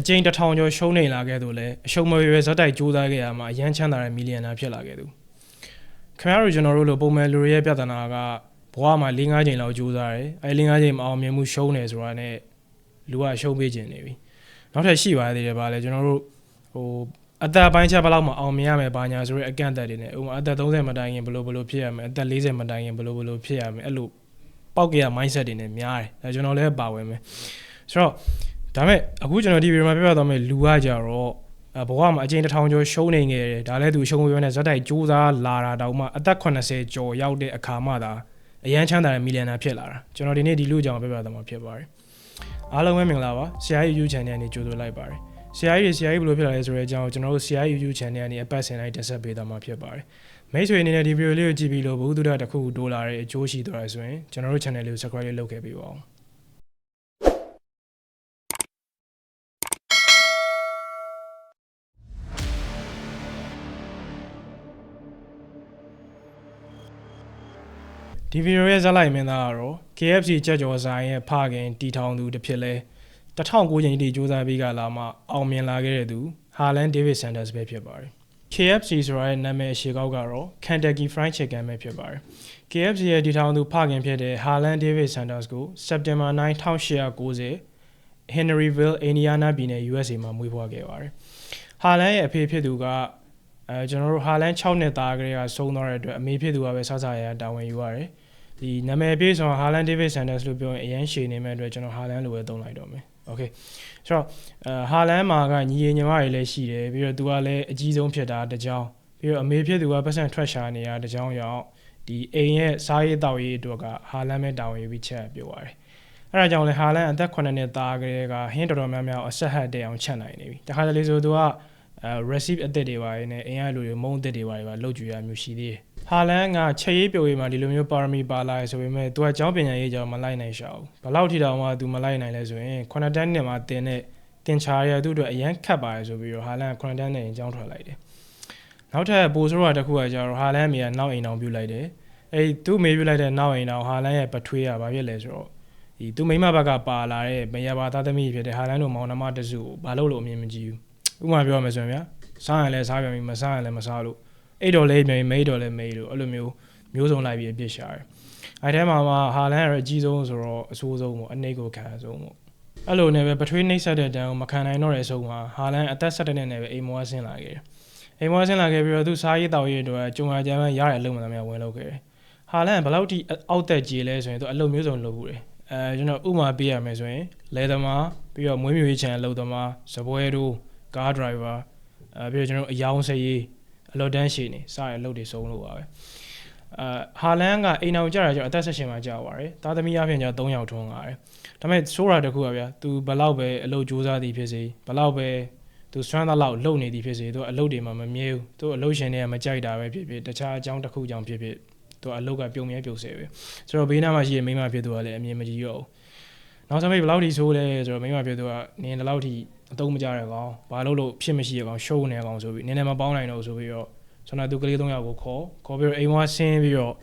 အကျိန်တစ်ထောင်ကျော်ရှုံးနေလာခဲ့သူလည်းအရှုံးမရွယ်ဇက်တိုက်ကြိုးစားခဲ့ရမှာအရန်ချမ်းသာတဲ့မီလီယံနာဖြစ်လာခဲ့သူခင်ဗျားတို့ကျွန်တော်တို့လိုပုံမှန်လူတွေရဲ့ပြဿနာကဘဝမှာ၄၅ချိန်လောက်ကြိုးစားတယ်အဲ၄၅ချိန်မအောင်မြင်မှုရှုံးနေဆိုတာနဲ့လူကရှုံးပေးခြင်းနေပြီနောက်ထပ်ရှိပါသေးတယ်ဗာလေကျွန်တော်တို့ဟိုအသက်ပိုင်းချက်ဘယ်လောက်မှအောင်မြင်ရမယ်ဘာညာဆိုရဲအကန့်အသတ်တွေနဲ့ဥပမာအသက်30မတိုင်ခင်ဘယ်လိုဘယ်လိုဖြစ်ရမယ်အသက်40မတိုင်ခင်ဘယ်လိုဘယ်လိုဖြစ်ရမယ်အဲ့လိုပောက်ကြရ mindset တွေနဲ့များတယ်အဲကျွန်တော်လည်းပါဝင်မယ်ဆိုတော့ ဒါမဲ့အခုကျွန်တော်ဒီဗီဒီယိုမှာပြပြသွားမယ့်လူကကြတော့အဘဝမှာအချိန်တစ်ထောင်ကျော်ရှုံးနေခဲ့တယ်ဒါလည်းသူရှုံးရွယ်နဲ့ဇက်တိုက်စူးစမ်းလာတာတောင်မှအသက်80ကျော်ရောက်တဲ့အခါမှသာအရန်ချမ်းသာတဲ့မီလီယံနာဖြစ်လာတာကျွန်တော်ဒီနေ့ဒီလူအကြောင်းပြပြသွားမှာဖြစ်ပါတယ်အားလုံးပဲမင်္ဂလာပါဆရာကြီး YouTube channel နဲ့ကြိုဆိုလိုက်ပါတယ်ဆရာကြီးတွေဆရာကြီးဘယ်လိုဖြစ်လာလဲဆိုတဲ့အကြောင်းကိုကျွန်တော်တို့ဆရာကြီး YouTube channel နဲ့အပတ်စဉ်တိုင်းတင်ဆက်ပေးသွားမှာဖြစ်ပါတယ်မိတ်ဆွေအနေနဲ့ဒီဗီဒီယိုလေးကိုကြည့်ပြီးလို့ဘုသူဒ္ဓတစ်ခုခုတိုးလာတဲ့အကျိုးရှိသွားရဆိုရင်ကျွန်တော်တို့ channel လေးကို subscribe လေးလုပ်ခဲ့ပေးပါဦး ဒီဗီဒီယိုရဲ့ဇာတ်လိုက်မင်းသားကတော့ KFC ကြက်ကြော်ဆိုင်ရဲ့ဖခင်တီထောင်သူတစ်ဖြစ်လဲ1009ချိန်တိစူးစမ်းပြီးကလာမှအောင်မြင်လာခဲ့တဲ့သူဟာလန်ဒေးဗစ်ဆန်ဒါစ်ပဲဖြစ်ပါတယ် KFC ဆိုတာရဲ့နာမည်အရှိကောက်ကတော့ Kentucky Fried Chicken ပဲဖြစ်ပါတယ် KFC ရဲ့တီထောင်သူဖခင်ဖြစ်တဲ့ Harlan David Sanders ကို September 9 1890 Henryville, Indiana ပြည်နယ် USA မှာမွေးဖွားခဲ့ပါတယ်။ Harlan ရဲ့အဖေဖြစ်သူကအဲကျွန်တော်တို့ Harlan 6နှစ်သားကလေးကဆုံးသွားတဲ့အတွက်အမေဖြစ်သူကပဲစစရရတာဝန်ယူရတယ်။ ဒီနာမည်ပြည့်စုံ Harlan David Sanders လို့ပြောရင်အရင်ရှည်နေမဲ့အတွက်ကျွန်တော် Harlan လို့ပဲသုံးလိုက်တော့မယ်။ Okay ဆိုတော့အဲဟာလန်မာကညီရင်ညီမတွေလည်းရှိတယ်ပြီးတော့သူကလည်းအကြီးဆုံးဖြစ်တာတကြောင်ပြီးတော့အမေဖြစ်သူကပတ်စံထွက်ရှာနေတာတကြောင်ရောက်ဒီအိမ်ရဲ့စားရေးတောက်ရေးအတွက်ကဟာလန်ပဲတာဝန်ယူပြီးချက်ပြောရတယ်အဲဒါကြောင့်လဲဟာလန်အသက်9နှစ်သားကလေးကဟင်းတော်တော်များများအဆက်ဟတ်တဲ့အောင်ချက်နိုင်နေပြီတခါတလေဆိုသူကအဲ receipt အသစ်တွေပါနေအင်ရလူတွေမုံအသစ်တွေပါပါလောက်ကြရမျိုးရှိသေးတယ် ဟာလန်ကချက်ရေးပြိုရေးမှာဒီလိုမျိုးပါရမီပါလာရဆိုပေမဲ့သူကကျောင်းပညာရေးကြောင့်မလိုက်နိုင်ရှာဘူးဘလောက်ထိတောင်မှသူမလိုက်နိုင်လဲဆိုရင်9တန်းနှစ်မှာတင်တဲ့တင်ချာရသူ့အတွက်အရန်ခတ်ပါတယ်ဆိုပြီးတော့ဟာလန်9တန်းနဲ့အကြောင်းထွက်လိုက်တယ်နောက်ထပ်ပိုဆိုးတာတစ်ခုကကျတော့ဟာလန်အမေကနောက်အိမ်အောင်ပြုတ်လိုက်တယ်အဲ့သူ့မေပြုတ်လိုက်တဲ့နောက်အိမ်အောင်ဟာလန်ရဲ့ပထွေးရဘာဖြစ်လဲဆိုတော့ဒီသူမိမဘက်ကပါလာတဲ့မရပါသားသမီးဖြစ်တဲ့ဟာလန်တို့မောင်နှမတစုကိုဘာလို့လို့အမြင်မကြည့်ဘူးဥပမာပြောရမယ်ဆိုရင်ဗျာစားရင်လည်းစားပြန်ပြီးမစားရင်လည်းမစားလို့ အိတ်တော်လေးပြန်မိတ်တော်လေးမိတ်လို့အဲ့လိုမျိုးမျိုးစုံလိုက်ပြီးအပြစ်ရှာတယ်အဲ့ထဲမှာမှဟာလန်ရဲ့အကြီးဆုံးဆိုတော့အဆိုးဆုံးပေါ့အနေကိုခံအဆုံးပေါ့အဲ့လိုနဲ့ပဲပထွေးနှိမ့်ဆက်တဲ့တန်းကိုမခံနိုင်တော့တဲ့အဆုံးမှာဟာလန်အသက်17နှစ်နဲ့ပဲအိမ်မောဆင်းလာခဲ့တယ်အိမ်မောဆင်းလာခဲ့ပြီးတော့သူစားရေးတောက်ရေးအတွက်ဂျုံအားကြမ်းရတဲ့အလုပ်မှန်သမျှဝင်လုပ်ခဲ့တယ်ဟာလန်ဘယ်လောက်ထိအောက်သက်ကြီးလဲဆိုရင်သူအလုပ်မျိုးစုံလုပ်ဘူးတယ်အဲကျွန်တော်ဥမာပေးရမယ်ဆိုရင်လဲသမားပြီးတော့မွေးမြူရေးချန်အလုပ်သမားစပွဲတို့ကားဒရိုင်ဘာအဲပြီးတော့ကျွန်တော်အယောင်စရေး အလော်တန်းရှည်နေစတဲ့အလုပ်တွေစုံလို့ပါပဲအာဟာလန်ကအိမ်အောင်ကြတာကျတော့အသက်ဆက်ရှင်မှာကြာပါတယ်သားသမီးအပြင်ကျ3ယောက်ထွန်းလာတယ်ဒါပေမဲ့ဆိုးတာတခုပါဗျာ तू ဘလောက်ပဲအလုပ်စူးစမ်းသည်ဖြစ်စေဘလောက်ပဲသူစွမ်းသလောက်လုံနေသည်ဖြစ်စေသူအလုပ်တွေမှာမမြဲဘူးသူအလုပ်ရှင်တွေကမကြိုက်တာပဲဖြစ်ဖြစ်တခြားအကြောင်းတစ်ခုကြောင့်ဖြစ်ဖြစ်သူအလုပ်ကပြုံမြဲပြုံဆဲပဲဆိုတော့ဘေးနားမှာရှိတဲ့မိန်းမဖြစ်သူကလည်းအမြင်မကြည့်ရောဘူးနောက်ဆုံးမိဘလောက်ထိဆိုးလဲဆိုတော့မိန်းမဖြစ်သူကနင်းဒီလောက်ထိ အတုံးမကြတဲ့ကောင်ဘာလို့လို့ဖြစ်မရှိတဲ့ကောင်ရှုံးနေကောင်ဆိုပြီးနင်းလည်းမပေါင်းနိုင်တော့ဆိုပြီးတော့ကျွန်တော်သူကလေး၃ယောက်ကိုခေါ်ခေါ်ပြီးတော့အိမ်ဝါဆင်းပြီးတော့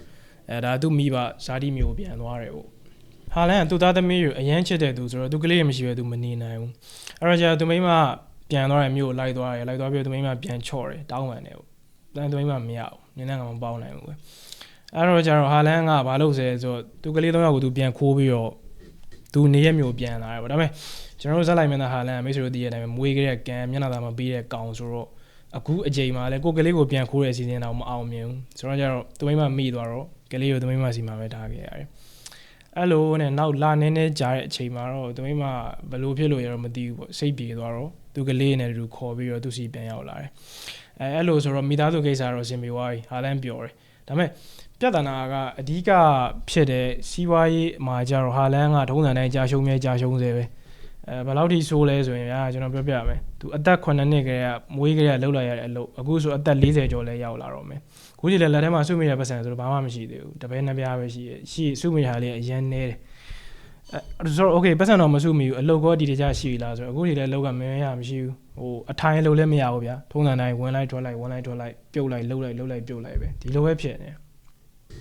အဲဒါသူမိဘဇာတိမျိုးပြန်သွားတယ်ပေါ့ဟာလန်ကသူ့သားသမီးကိုအရန်ချစ်တဲ့သူဆိုတော့သူကလေးရမရှိပဲသူမနေနိုင်ဘူးအဲ့တော့ကြာသူမိမပြန်သွားတယ်မြို့လိုက်သွားတယ်လိုက်သွားပြီးသူမိမပြန်ချော့တယ်တောင်းပန်တယ်ပေါ့တန်သူမိမမရဘူးနင်းနဲ့ကမပေါင်းနိုင်ဘူးပဲအဲ့တော့ကြာတော့ဟာလန်ကဘာလုပ်လဲဆိုတော့သူကလေး၃ယောက်ကိုသူပြန်ခိုးပြီးတော့ သူနေရမျိုးပြန်လာတယ်ပေါ့ဒါပေမဲ့ကျွန်တော်တို့ဇက်လိုက်မင်းသားဟာလန်မိတ်ဆွေတို့တည်ရတဲ့အတိုင်းမွေးကြတဲ့ကံမျက်နှာသာမပေးတဲ့ကောင်ဆိုတော့အခုအချိန်မှာလည်းကိုကလေးကိုပြန်ခိုးတဲ့အစီအစဉ်တော့မအောင်မြင်ဘူးဆိုတော့ကျတော့သူမိမမိသွားတော့ကလေးကိုသူမိမစီမှာပဲထားခဲ့ရတယ်အဲ့လိုနဲ့နောက်လာနေနေကြာတဲ့အချိန်မှာတော့သူမိမဘယ်လိုဖြစ်လို့ရတော့မသိဘူးပေါ့စိတ်ပြေသွားတော့သူကလေးနဲ့တူခေါ်ပြီးတော့သူစီပြန်ရောက်လာတယ်အဲအဲ့လိုဆိုတော့မိသားစုကိစ္စတော့ဆင်ပြေသွားပြီဟာလန်ပြောတယ်ဒါပေမဲ့ ပြဿနာကအဓိကဖြစ်တဲ့စီးပွားရေးမှာကြတော့ဟာလန်ကထုံးစံတိုင်းကြာရှုံးမြဲကြာရှုံးစေပဲအဲဘယ်လောက်ထိဆိုးလဲဆိုရင်ဗျာကျွန်တော်ပြောပြမယ်သူအသက်9နှစ်ကလေးကမွေးကလေးကလှုပ်လိုက်ရတဲ့အလုပ်အခုဆိုအသက်40ကျော်လဲရောက်လာတော့မယ်ခုကြီးလည်းလက်ထဲမှာစုမိရပတ်စံဆိုတော့ဘာမှမရှိသေးဘူးတပည့်နှစ်ပြားပဲရှိရရှိစုမိရလေးအရန်နေတယ်အဲဆိုတော့ okay ပတ်စံတော့မစုမိဘူးအလုပ်ကောဒီတကြရှိလားဆိုတော့အခုကြီးလည်းလောက်ကမင်းရမရှိဘူးဟိုအထိုင်လုပ်လည်းမရဘူးဗျာထုံးစံတိုင်းဝင်လိုက်ထွက်လိုက်ဝင်လိုက်ထွက်လိုက်ပြုတ်လိုက်လှုပ်လိုက်လှုပ်လိုက်ပြုတ်လိုက်ပဲဒီလိုပဲဖြစ်နေ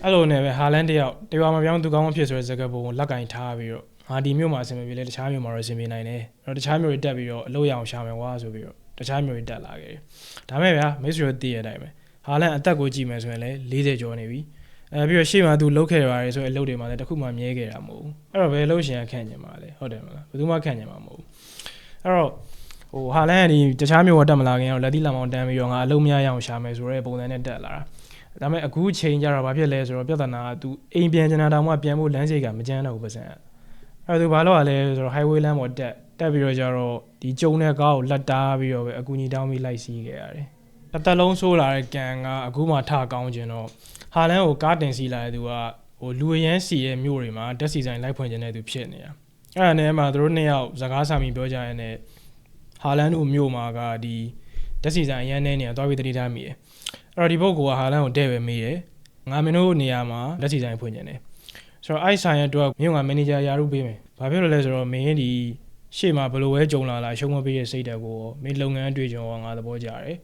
အဲ့လိုနဲ့ပဲဟာလန်တယောက်တရွာမပြောင်းသူကောင်းမဖြစ်ဆိုတဲ့ဇက်ကပုံကိုလက်ကင်ထားပြီးတော့ငါဒီမျိုးမှာအဆင်မပြေလဲတခြားမျိုးမှာတော့အဆင်ပြေနိုင်တယ်အဲ့တော့တခြားမျိုးတွေတက်ပြီးတော့အလုပ်ရအောင်ရှာမယ်ကွာဆိုပြီးတော့တခြားမျိုးတွေတက်လာခဲ့တယ်ဒါမဲ့ဗျာမိတ်ဆွေတို့သိရတဲ့အတိုင်းပဲဟာလန်အသက်ကိုကြည့်မယ်ဆိုရင်လည်း40ကျော်နေပြီအဲပြီးတော့ရှေ့မှာသူလှုပ်ခဲ့ရပါတယ်ဆိုရင်အလုပ်တွေမှာလည်းတစ်ခုမှမြဲခဲ့တာမဟုတ်ဘူးအဲ့တော့ဘယ်လှုပ်ရှင်ခန့်ကျင်ပါလဲဟုတ်တယ်မလားဘယ်သူမှခန့်ကျင်မှာမဟုတ်ဘူးအဲ့တော့ဟိုဟာလန်ကဒီတခြားမျိုးကတက်မလာခင်တော့လက်သီးလမ်းအောင်တန်းပြီးတော့ငါအလုံးမရရအောင်ရှာမယ်ဆိုတဲ့ပုံစံနဲ့တက်လာတာ ဒါပေမဲ့အခုချိန်ကျတော့ဘာဖြစ်လဲဆိုတော့ပြဿနာက तू အိမ်ပြန်ကျင်တာတောင်မှပြန်ဖို့လမ်းစိတ်ကမကြမ်းတော့ဘူးပါစံအဲ့ဒါဘာလို့ ਆ လဲဆိုတော့ highway လမ်းပေါ်တက်တက်ပြီးတော့ကျတော့ဒီကျုံတဲ့ကားကိုလက်တားပြီးတော့ပဲအကူကြီးတောင်းပြီးလိုက်စီးခဲ့ရတယ်အသက်လုံးဆိုးလာတဲ့ကန်ကအခုမှထကောင်းခြင်းတော့ဟာလန်ကိုကားတင်စီးလာတဲ့သူကဟိုလူအရန်စီရဲ့မြို့တွေမှာတက်စီဆိုင်လိုက်ဖွင့်ခြင်းတဲ့သူဖြစ်နေတာအဲ့ဒါနဲ့မှသူတို့နှစ်ယောက်စကားဆာမီပြောကြရတဲ့ဟာလန်တို့မြို့မှာကဒီတက်စီဆိုင်အရန်နေနေတာတွားပြီးတတိထားမိတယ် အဲ့တော့ဒီပုဂ္ဂိုလ်ကဟာလန်ကိုတဲ့ပဲမေးတယ်ငါမင်းတို့နေရာမှာတက်စီဆိုင်ဖွင့်ခြင်းတယ်ဆိုတော့အဲ့ဆိုင်ရဲ့အတွက်မြို့ကမန်နေဂျာယာရုပေးမယ်ဘာဖြစ်လို့လဲဆိုတော့မင်းဒီရှေ့မှာဘယ်လိုပဲကြုံလာလာရှုံးမပေးတဲ့စိတ်တက်ကိုမင်းလုပ်ငန်းအတွေ့အကြုံကငါသဘောကျတယ်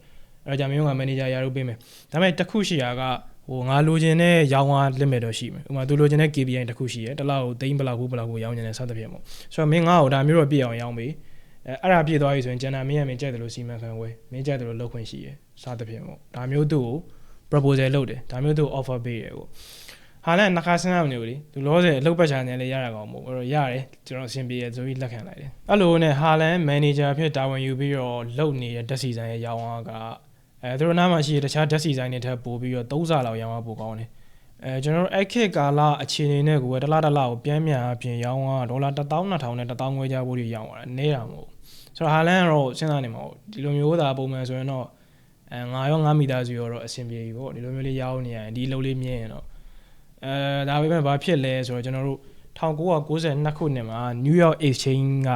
အဲ့ဒါကြောင့်မင်းကမန်နေဂျာယာရုပေးမယ်ဒါပေမဲ့တစ်ခုရှိတာကဟိုငါလိုချင်တဲ့ရောင်းအား limit တော့ရှိမယ်ဥပမာသူလိုချင်တဲ့ KPI တစ်ခုရှိတယ်တစ်လောက်သိန်းဘလောက်ဘူးဘလောက်ကိုရောင်းချင်တဲ့စသဖြင့်ပေါ့ဆိုတော့မင်းငါ့ကိုဒါမျိုးတော့ပြည့်အောင်ရောင်းပေး အဲအဲ့ဒါပြည့်သွားပြီဆိုရင်ကျန်တာမင်းကမင်းကြိုက်တယ်လို့စီမံခန့်ခွဲမင်းကြိုက်တယ်လို့လုပ်ခွင့်ရှိရယ်စသဖြင့်ပေါ့ဒါမျိုးသူ့ကို proposal လုပ်တယ်ဒါမျိုးသူ့ကို offer ပေးတယ်ပေါ့ဟာလည်းနှစ်ခါစဉ်းစားမနေဘူးလေသူလောဆယ်အလုပ်ပတ်ချာနေလေရတာကောင်မဟုတ်အဲ့တော့ရတယ်ကျွန်တော်အဆင်ပြေရဆိုပြီးလက်ခံလိုက်တယ်အဲ့လိုနဲ့ဟာလန်မန်နေဂျာဖြစ်တာဝန်ယူပြီးတော့လုပ်နေတဲ့တက်စီဆိုင်ရဲ့ရောင်းအားကအဲသူတို့နားမှာရှိတဲ့တခြားတက်စီဆိုင်တွေထပ်ပို့ပြီးတော့3ဆလောက်ရောင်းအားပိုကောင်းတယ်အဲကျွန်တော်တို့အဲ့ခေတ်ကာလအခြေအနေနဲ့ကိုပဲတစ်လားတစ်လားကိုပြန်မြန်အပြင်ရောင်းအားဒေါ်လာ12000နဲ့1000ငွေကြားဖို့တွေရောင်းရတာနဲတာမဟုတ် ဆိုတော့ဟာလန်ကတော့စဉ်းစားနေမှာပေါ့ဒီလိုမျိုးသာပုံမှန်ဆိုရင်တော့အဲငါရောငါမိသားစုရောတော့အဆင်ပြေပြီပေါ့ဒီလိုမျိုးလေးရောင်းနေရင်ဒီလုံးလေးမြင်ရင်တော့အဲဒါပေမဲ့ဘာဖြစ်လဲဆိုတော့ကျွန်တော်တို့1992ခုနှစ်မှာ New York Exchange က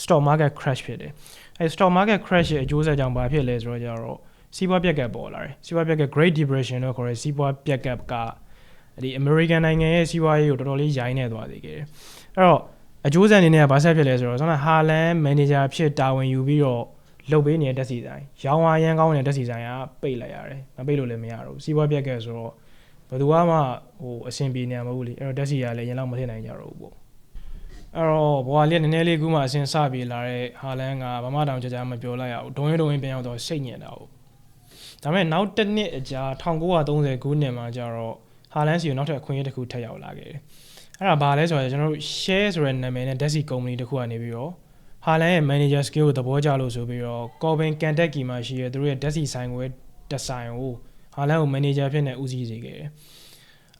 stock market crash ဖြစ်တယ်အဲ stock market crash ရဲ့အကျိုးဆက်ကြောင့်ဘာဖြစ်လဲဆိုတော့ကျတော့စီးပွားပြက်ကပ်ပေါ်လာတယ်စီးပွားပြက်ကပ် Great Depression လို့ခေါ်တဲ့စီးပွားပြက်ကပ်ကဒီ American နိုင်ငံရဲ့စီးပွားရေးကိုတော်တော်လေးရိုင်းနေသွားသေးတယ်အဲ့တော့ အကျိုးဆက်အနေနဲ့ကဘာဆက်ဖြစ်လဲဆိုတော့ဆောင်းဟာလန်မန်နေဂျာဖြစ်တာဝန်ယူပြီးတော့လုပ်ပေးနေတဲ့တက်စီဆိုင်ရောင်းဝါရန်ကောင်းနေတဲ့တက်စီဆိုင်ကပိတ်လိုက်ရတယ်မပိတ်လို့လည်းမရတော့ဘူးစီးပွားပြက်ကဲဆိုတော့ဘယ်သူမှဟိုအဆင်ပြေနေမှာမဟုတ်ဘူးလေအဲ့တော့တက်စီကလည်းရင်လောက်မထည့်နိုင်ကြတော့ဘူးပေါ့အဲ့တော့ဘွာလေးနည်းနည်းလေးကူမှအဆင်စပြေလာတဲ့ဟာလန်ကဘာမှတောင်ကြကြမပြောလိုက်ရဘူးဒုံရင်ဒုံရင်ပြန်ရောက်တော့စိတ်ညစ်တာဟုတ်ဒါပေမဲ့နောက်တစ်နှစ်အကြာ1930ခုနှစ်မှာကျတော့ဟာလန်စီကိုနောက်ထပ်အခွင့်အရေးတစ်ခုထပ်ရောက်လာခဲ့တယ် အဲ့ဒါဘာလဲဆိုတော့ကျွန်တော်တို့ share ဆိုတဲ့နာမည်နဲ့ Desi company တစ်ခုကနေပြီးတော့ဟာလန်ရဲ့ manager skill ကိုသဘောကျလို့ဆိုပြီးတော့ Corbin Kentucky မှာရှိတဲ့သူတို့ရဲ့ Desi ဆိုင်ကိုတဆိုင်ကိုဟာလန်ကို manager ဖြစ်နေဦးစီးစေခဲ့တယ်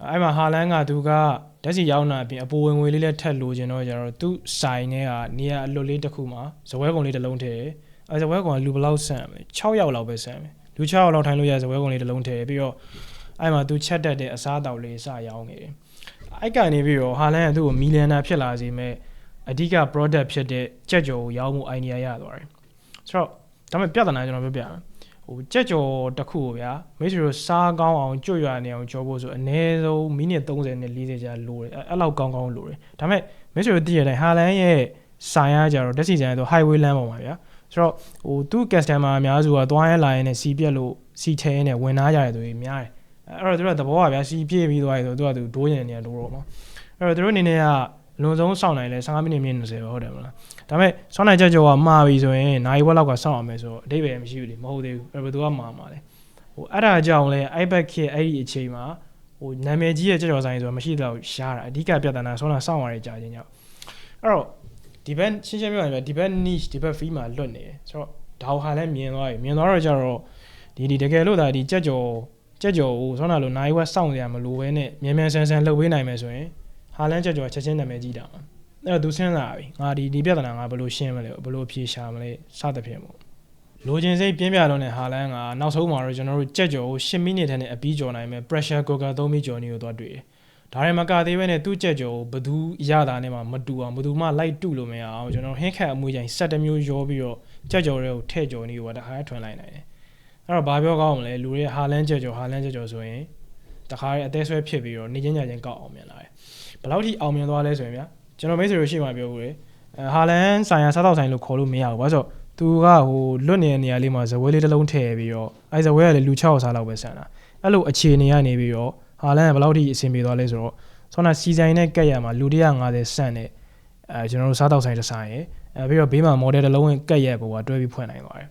အဲ့မှာဟာလန်ကသူကဓာတ်စီရောက်လာအပြင်အပိုဝင်ငွေလေးလည်းထက်လိုချင်တော့ကြတော့သူ့ဆိုင်ထဲကနေရာအလွတ်လေးတစ်ခုမှာဇပွဲကုံလေးတစ်လုံးထည့်တယ်အဲဇပွဲကုံကလူဘယ်လောက်ဆန့်လဲ6ယောက်လောက်ပဲဆန့်မယ်လူ6ယောက်လောက်ထိုင်လို့ရဇပွဲကုံလေးတစ်လုံးထည့်ပြီးတော့အဲ့မှာသူချက်တက်တဲ့အစားအသောက်လေးစရောင်းနေတယ် အဲ့ကနေပြီးတော့ဟာလန်ကသူ့ကိုမီလီယံနာဖြစ်လာစေမဲ့အဓိက product ဖြစ်တဲ့ကြက်ကြော်ကိုရောင်းမှု idea ရသွားတယ်ဆိုတော့ဒါပေမဲ့ပြဿနာကျွန်တော်ပြောပြမယ်ဟိုကြက်ကြော်တစ်ခုကိုဗျာမိတ်ဆွေတို့စားကောင်းအောင်ကြွရနေအောင်ကြောဖို့ဆိုအနည်းဆုံးမိနစ်30နဲ့40ကြာလိုတယ်အဲ့လောက်ကောင်းကောင်းလိုတယ်ဒါပေမဲ့မိတ်ဆွေတို့သိရတဲ့ဟာလန်ရဲ့ဆိုင်ရကြတော့တက်စီဆိုင်ဆို highway လမ်းပေါ်မှာဗျာဆိုတော့ဟိုသူ့ customer အများစုကသွားရဲလာရဲနဲ့စီပြက်လို့စီထဲနဲ့ဝင်သားကြရတဲ့သူတွေများတယ် အဲ့တော့သူတို့ကသဘောကဗျာစီပြည့်ပြီးသွားပြီဆိုတော့သူကသူဒိုးရင်နေရဒိုးတော့မှာအဲ့တော့သူတို့အနေနဲ့ကလွန်ဆုံးစောင့်နိုင်လဲ15မိနစ်မြင့်20ပဲဟုတ်တယ်မလားဒါပေမဲ့စောင့်နိုင်ချက်ကြောကမှားပြီဆိုရင်နိုင်ဝက်လောက်ကစောင့်အောင်မယ်ဆိုတော့အတိတ်ပဲမရှိဘူးလေမဟုတ်သေးဘူးအဲ့ဘယ်သူကမှားမှာလဲဟိုအဲ့ဒါကြောင့်လဲ iPad ခေတ်အဲ့ဒီအချိန်မှာဟိုနာမည်ကြီးရဲ့ကြော်ဆိုင်ဆိုတော့မရှိတော့ရှားတာအဓိကပြဿနာဆောင်းတာစောင့်ရတဲ့ကြာချင်းကြောင့်အဲ့တော့ဒီဘက်ရှင်းရှင်းပြောရရင်ဒီဘက် niche ဒီဘက် fee မှာလွတ်နေတယ်ဆိုတော့ဒါဟာလည်းမြင်သွားပြီမြင်သွားတော့ကျတော့ဒီဒီတကယ်လို့ဒါဒီကြက်ကြော် ကြက်ကြော်ကိုဆောင်းတာလို့နိုင်ဝက်စောင့်ရမှာလို့ပဲနဲ့မြန်မြန်ဆန်ဆန်လှုပ်ပေးနိုင်မယ်ဆိုရင်ဟာလန်ကြက်ကြော်ချက်ချင်းနာမည်ကြီးတာမှာအဲ့တော့သူစဉ်းစားပြီငါဒီဒီပြဿနာငါဘယ်လိုရှင်းမလဲဘယ်လိုဖြေရှာမလဲစသဖြင့်ပေါ့လိုချင်စိတ်ပြင်းပြတော့တဲ့ဟာလန်ကနောက်ဆုံးမှာတော့ကျွန်တော်တို့ကြက်ကြော်ကို10မိနစ်တန်းနဲ့အပြီးကြော်နိုင်မယ် pressure cooker သုံးပြီးကြော်နေကိုသွားတွေ့တယ်ဒါရင်မကသေးပဲနဲ့သူ့ကြက်ကြော်ကိုဘသူရတာနဲ့မှမတူအောင်ဘသူမှလိုက်တူလို့မရအောင်ကျွန်တော်ဟင်းခတ်အမွေးချိုင်ဆက်တစ်မျိုးရောပြီးတော့ကြက်ကြော်တွေကိုထည့်ကြော်နေကိုတခါထွင်လိုက်နိုင်တယ် အဲ့တော့ဘာပြောကောင်းမလဲလူတွေဟာလန်ကြက်ကြော်ဟာလန်ကြက်ကြော်ဆိုရင်တခါရဲအသေးဆွဲဖြစ်ပြီးတော့နေချင်းကြချင်းကောက်အောင်မြင်လာတယ်ဘယ်လောက်ထိအောင်မြင်သွားလဲဆိုရင်ဗျာကျွန်တော်မိတ်ဆွေတို့ရှိမှပြောဘူးလေအဲဟာလန်ဆိုင်ရာစားတော့ဆိုင်လို့ခေါ်လို့မရဘူးဘာလို့ဆိုသူကဟိုလွတ်နေတဲ့နေရာလေးမှာဇဝဲလေးတစ်လုံးထည့်ပြီးတော့အဲဇဝဲကလည်းလူ6စားလောက်ပဲဆန်တာအဲ့လိုအခြေအနေကနေပြီးတော့ဟာလန်ကဘယ်လောက်ထိအဆင်ပြေသွားလဲဆိုတော့ဆောနာစီဆိုင်နဲ့ကက်ရမှာလူ150ဆန့်နဲ့အဲကျွန်တော်တို့စားတောက်ဆိုင်တစ်ဆိုင်ရယ်အဲပြီးတော့ဘေးမှာ model တစ်လုံးဝင်ကက်ရက်ကိုကတွဲပြီးဖွင့်နိုင်သွားတယ်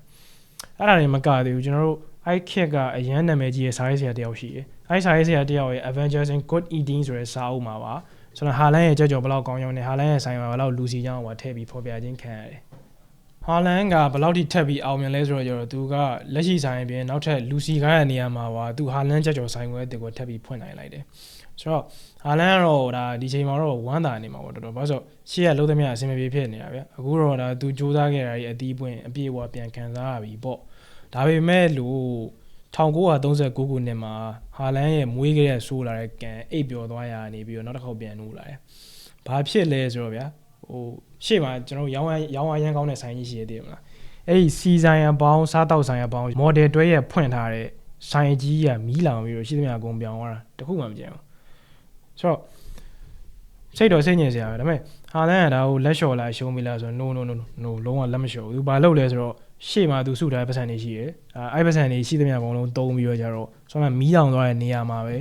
အဲ့ဒါတွေမကသေးဘူးကျွန်တော်တို့အဲ့ခက်ကအရန်နာမည်ကြီးရဲ့စာရေးဆရာတယောက်ရှိတယ်အဲ့စာရေးဆရာတယောက်ရဲ့ Avengers in Good Eating ဆိုတဲ့စာအုပ်မှာပါဆိုတော့ဟာလန်ရဲ့ကြောက်ကြော်ဘယ်လောက်ကောင်းကြောင်းနဲ့ဟာလန်ရဲ့ဆိုင်မှာဘယ်လောက်လူစီကြောင်းဟိုထည့်ပြီးဖော်ပြခြင်းခံရတယ်ဟာလန်ကဘယ်လောက်ထိထက်ပြီးအောင်မြင်လဲဆိုတော့ကျတော့သူကလက်ရှိဆိုင်ပြင်နောက်ထပ်လူစီကားရဲ့နေရာမှာပါသူဟာလန်ကြောက်ကြော်ဆိုင်ခွဲအစ်ကိုထပ်ပြီးဖွင့်နိုင်လိုက်တယ်ဆိုတော့ ဟာလန်ကတော့ဒါဒီချိန်မှာတော့ဝမ်းသာနေမှာပေါ့တော်တော်ဘာလို့ဆိုရှေ့ကလုံးသမျှအဆင်မပြေဖြစ်နေတာဗျအခုတော့ဒါသူစူးစမ်းခဲ့တာကြီးအတီးပွင့်အပြည့်အဝပြန်ခံစားရပြီပေါ့ဒါပေမဲ့လို့1939ခုနှစ်မှာဟာလန်ရဲ့မွေးခဲ့တဲ့ဆိုးလာတဲ့ကံအိပ်ပျော်သွားရနေပြီးတော့နောက်တစ်ခေါက်ပြန်နှူးလာတယ်။ဘာဖြစ်လဲဆိုတော့ဗျာဟိုရှေ့မှာကျွန်တော်ရောင်းရောင်းရမ်းကောင်းတဲ့ဆိုင်ကြီးရှိသေးတယ်မလား။အဲ့ဒီစီဆိုင်အပေါင်းစားတောက်ဆိုင်အပေါင်းမော်ဒယ်တွဲရဲ့ဖွင့်ထားတဲ့ဆိုင်ကြီးကမီးလောင်ပြီးတော့ရှိသမျှအကုန်ပြောင်းသွားတာတခုမှမကျန်ဘူး။ ဆိုတော့စိတ်တော်စိတ်ညစ်စရာပဲဒါပေမဲ့ဟာလန်ကဒါကိုလက်လျှော်လာရှုံးပြီလားဆိုတော့ no no no no လုံးဝလက်မလျှော်ဘူး။သူဘာလုပ်လဲဆိုတော့ရှေ့မှာသူစုထားတဲ့ပတ်စံတွေရှိတယ်အဲအဲ့ပတ်စံတွေရှိသမျှဘုံလုံးတုံးပြီးတော့ကြတော့ဆိုတော့မီးလောင်သွားတဲ့နေရာမှာပဲ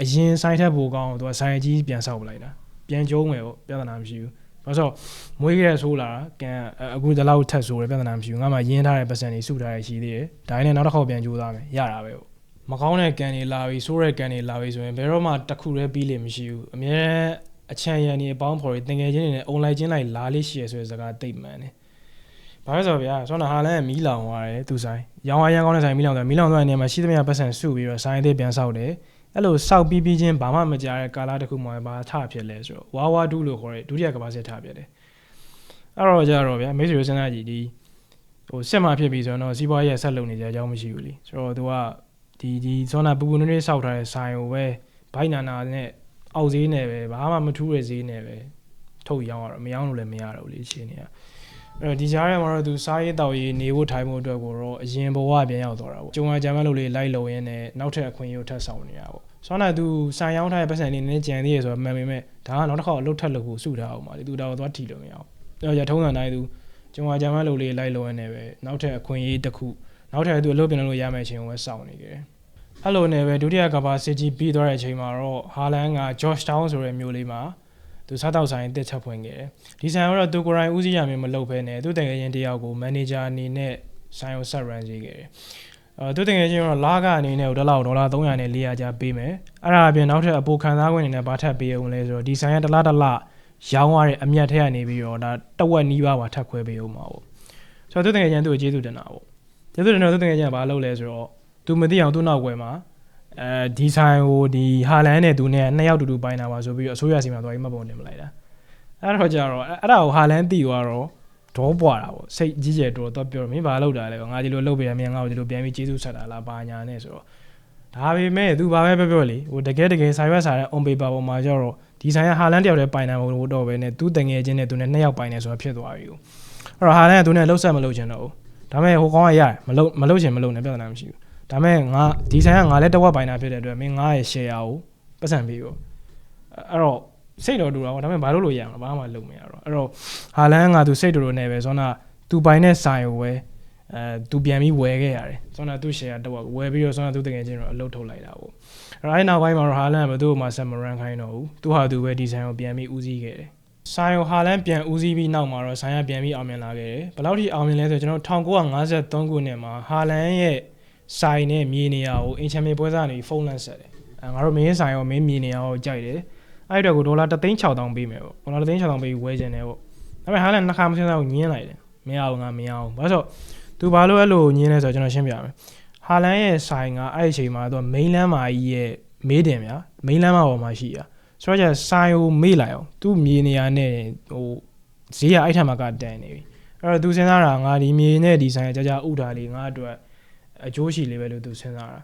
အရင်ဆိုင်ထက်ပိုကောင်းသူကဆိုင်အကြီးပြန်ဆောက်ပလိုက်တာပြန်ကျုံးမယ်ပေါ့ပြဿနာမရှိဘူးဘာလို့မွေးရဲဆိုးလာတာကန်အခုဒီလောက်ထက်ဆိုးတယ်ပြဿနာမရှိဘူးငါမှရင်းထားတဲ့ပတ်စံတွေစုထားရရှိသေးတယ်ဒါနဲ့နောက်တစ်ခေါက်ပြန်ကြိုးစားမယ်ရတာပဲပေါ့ မကောင်းတဲ့ကန်တွေလာပြီးဆိုးတဲ့ကန်တွေလာပြီးဆိုရင်ဘယ်တော့မှတစ်ခုတည်းပြီးလိမ့်မရှိဘူးအများအချမ်းရံနေအပေါင်းဖော်တွေတင်ငယ်ချင်းတွေနဲ့အွန်လိုင်းချင်းလိုက်လာလေးရှိရဆိုတဲ့စကားတိတ်မှန်တယ်ဘာလို့ဆိုတော့ဗျာဆောင်းနာဟာလန်ကမီးလောင်သွားတယ်သူဆိုင်ရောင်းအားရမ်းကောင်းတဲ့ဆိုင်မီးလောင်သွားမီးလောင်သွားတဲ့နေရာမှာရှိသမျှပတ်စံစုပြီးတော့ဆိုင်အသေးပြန်ဆောက်တယ်အဲ့လိုစောက်ပြီးပြီးချင်းဘာမှမကြားတဲ့ကာလာတစ်ခုမှဘာထဖြစ်လဲဆိုတော့ဝါဝါဒူးလို့ခေါ်တဲ့ဒုတိယကမ္ဘာစစ်ထဖြစ်တယ်အဲ့တော့ကြတော့ဗျာမိတ်ဆွေစဉ်းစားကြည့်ဒီဟိုစစ်မှဖြစ်ပြီးဆိုတော့စီးပွားရေးဆက်လုပ်နေကြအကြောင်းမရှိဘူးလीဆိုတော့သူက ဒီဒီဇွန်နာပူပူနွေးနွေးစောက်ထားတဲ့ဆိုင်ကိုပဲဘိုက်နာနာနဲ့အောက်ဈေးနဲ့ပဲဘာမှမထူးတဲ့ဈေးနဲ့ပဲထုတ်ရောင်းရတော့မရောင်းလို့လည်းမရတော့ဘူးလေရှင်းနေတာအဲ့တော့ဒီကြားထဲမှာတော့သူစားရေးတောက်ရေးနေဖို့ထိုင်ဖို့အတွက်ကိုတော့အရင်ဘဝပြန်ရောက်သွားတာပေါ့ကျုံကဂျမ်းမလို့လေးလိုက်လုံရင်းနဲ့နောက်ထပ်အခွင့်အရေးထပ်ဆောင်နေတာပေါ့ဆောင်းနာသူဆန်ရောင်းထားတဲ့ပတ်စံလေးနည်းကြံသေးရဆိုတော့မှန်ပေမဲ့ဒါကနောက်တစ်ခါအလုပ်ထပ်လုပ်ဖို့စုထားအောင်ပါလေသူတော့သွားထီလို့မရအောင်အဲ့တော့ထုံးစံတိုင်းသူကျုံကဂျမ်းမလို့လေးလိုက်လုံရင်းနဲ့ပဲနောက်ထပ်အခွင့်အရေးတစ်ခု နောက်ထပ်သူအလုပ်ပြန်လုပ်ရမယ့်အချိန်ကိုပဲစောင့်နေကြတယ်အဲ့လိုနဲ့ပဲဒုတိယကမ္ဘာစစ်ကြီးပြီးသွားတဲ့အချိန်မှာတော့ဟာလန်က Georgetown ဆိုတဲ့မြို့လေးမှာသူစားတောက်ဆိုင်တက်ချက်ဖွင့်ခဲ့တယ်။ဒီဆိုင်ကတော့သူကိုယ်တိုင်ဦးစီးရမယ်မလုပ်ဘဲနဲ့သူတကယ်ချင်းတယောက်ကိုမန်နေဂျာအနေနဲ့ဆိုင်ကိုဆက် run ചെയ് ခဲ့တယ်။အဲသူတကယ်ချင်းကတော့လာကအနေနဲ့ဒေါ်လာဒေါ်လာ300နဲ့400ကျပ်ပေးမယ်။အဲ့ဒါအပြင်နောက်ထပ်အပိုခံစားခွင့်အနေနဲ့ဘာထပ်ပေးအောင်လဲဆိုတော့ဒီဆိုင်ကတစ်လားတစ်လားရောင်းရတဲ့အမြတ်ထက်ကနေပြီးတော့ဒါတဝက်နီးပါးပါထပ်ခွဲပေးအောင်ပါပေါ့။ဆိုတော့သူတကယ်ချင်းသူ့ကိုကျေးဇူးတင်တာပေါ့။ ကျေးဇူးတင်တော့သူတကယ်ချင်းကဘာလုပ်လဲဆိုတော့သူမသိအောင်သူ့နောက်ွယ်မှာအဲဒီဆိုင်ကိုဒီဟာလန်နဲ့သူနဲ့နှစ်ယောက်တူတူပိုင်းတာပါဆိုပြီးတော့အစိုးရစီမှာသွားပြီးမှတ်ပုံတင်မလိုက်တာအဲ့တော့ကြတော့အဲ့ဒါကိုဟာလန်တီသွားတော့ဒေါပွားတာပေါ့စိတ်ကြီးကျယ်တော့တော့ပြောမင်းဘာလုပ်တာလဲငါဒီလိုလုပ်ပေးရမင်းငါ့ကိုဒီလိုပြန်ပြီးကျေးဇူးဆက်တာလားဘာညာနဲ့ဆိုတော့ဒါပေမဲ့သူဘာပဲပြောပြောလေဟိုတကယ်တကယ်ဆိုင်ရွက်စာတဲ့ on paper ပေါ်မှာကျတော့ဒီဆိုင်ကဟာလန်တယောက်တည်းပိုင်တာမဟုတ်တော့ပဲနဲ့သူတငယ်ချင်းနဲ့သူနဲ့နှစ်ယောက်ပိုင်နေဆိုတော့ဖြစ်သွားပြီအဲ့တော့ဟာလန်ကသူနဲ့လှုပ်ဆက်မလုပ်ချင်တော့ဘူး ဒါပေမဲ့ဟိုကောင်ကရတယ်မလုပ်မလုပ်ချင်မလုပ်နဲ့ပြဿနာမရှိဘူးဒါမဲ့ငါဒီဆိုင်ကငါလည်းတစ်ဝက်ပိုင်တာဖြစ်တဲ့အတွက်မင်းငါရဲ့ share ကိုပတ်စံပေးပေါ့အဲ့တော့စိတ်တော်တူတာပေါ့ဒါပေမဲ့ဘာလို့လို့ရမှာဘာမှလုပ်မရတော့အဲ့တော့ဟာလန်ကသူစိတ်တူတူနဲ့ပဲဇွန်နာသူပိုင်တဲ့ဆိုင်ကိုပဲအဲသူပြန်ပြီးဝယ်ခဲ့ရတယ်ဇွန်နာသူ့ share တစ်ဝက်ဝယ်ပြီးတော့ဇွန်နာသူတကယ်ချင်းတော့အလုပ်ထုတ်လိုက်တာပေါ့အဲ့အဲ့နောက်ပိုင်းမှာတော့ဟာလန်ကဘယ်သူ့မှဆက်မရန်ခိုင်းတော့ဘူးသူဟာသူပဲဒီဆိုင်ကိုပြန်ပြီးဦးစီးခဲ့တယ် ဆိုင်ကိုဟာလန်ပြန်ဦးစီးပြီးနောက်မှာတော့ဆိုင်ကပြန်ပြီးအောင်မြင်လာခဲ့တယ်ဘယ်လောက်ထိအောင်မြင်လဲဆိုတော့ကျွန်တော်1953ခုနှစ်မှာဟာလန်ရဲ့ဆိုင်နဲ့မြေနေရာကိုအင်ချမ်ပီယံပွဲစားနေဖုန်းလန့်ဆက်တယ်အဲငါတို့မင်းဆိုင်ရောမင်းမြေနေရာကိုကြိုက်တယ်အဲ့တော့ကိုဒေါ်လာ3,6000ပေးမယ်ပေါ့ဒေါ်လာ3,6000ပေးဝယ်ခြင်းတယ်ပေါ့ဒါပေမဲ့ဟာလည်းနှစ်ခါမစင်းစားကိုညင်းလိုက်တယ်မရအောင်ငါမရအောင်ဘာလို့ဆိုသူဘာလို့အဲ့လိုညင်းလဲဆိုတော့ကျွန်တော်ရှင်းပြမယ်ဟာလန်ရဲ့ဆိုင်ကအဲ့ဒီအချိန်မှာသူကမိန်းလန်းမာကြီးရဲ့မေးတယ်ဗျာမိန်းလန်းမာပေါ်မှာရှိရ ဆိုတော့ကျဆိုင်ကိုမေးလိုက်အောင်သူ့မြေနေရာနဲ့ဟိုဈေးကအဲ့ထက်မှကတန်နေပြီအဲ့တော့သူစဉ်းစားတာငါဒီမြေနဲ့ဒီဆိုင်ကကြာကြာဥထားလေးငါအတွက်အကျိုးရှိလေးပဲလို့သူစဉ်းစားတာ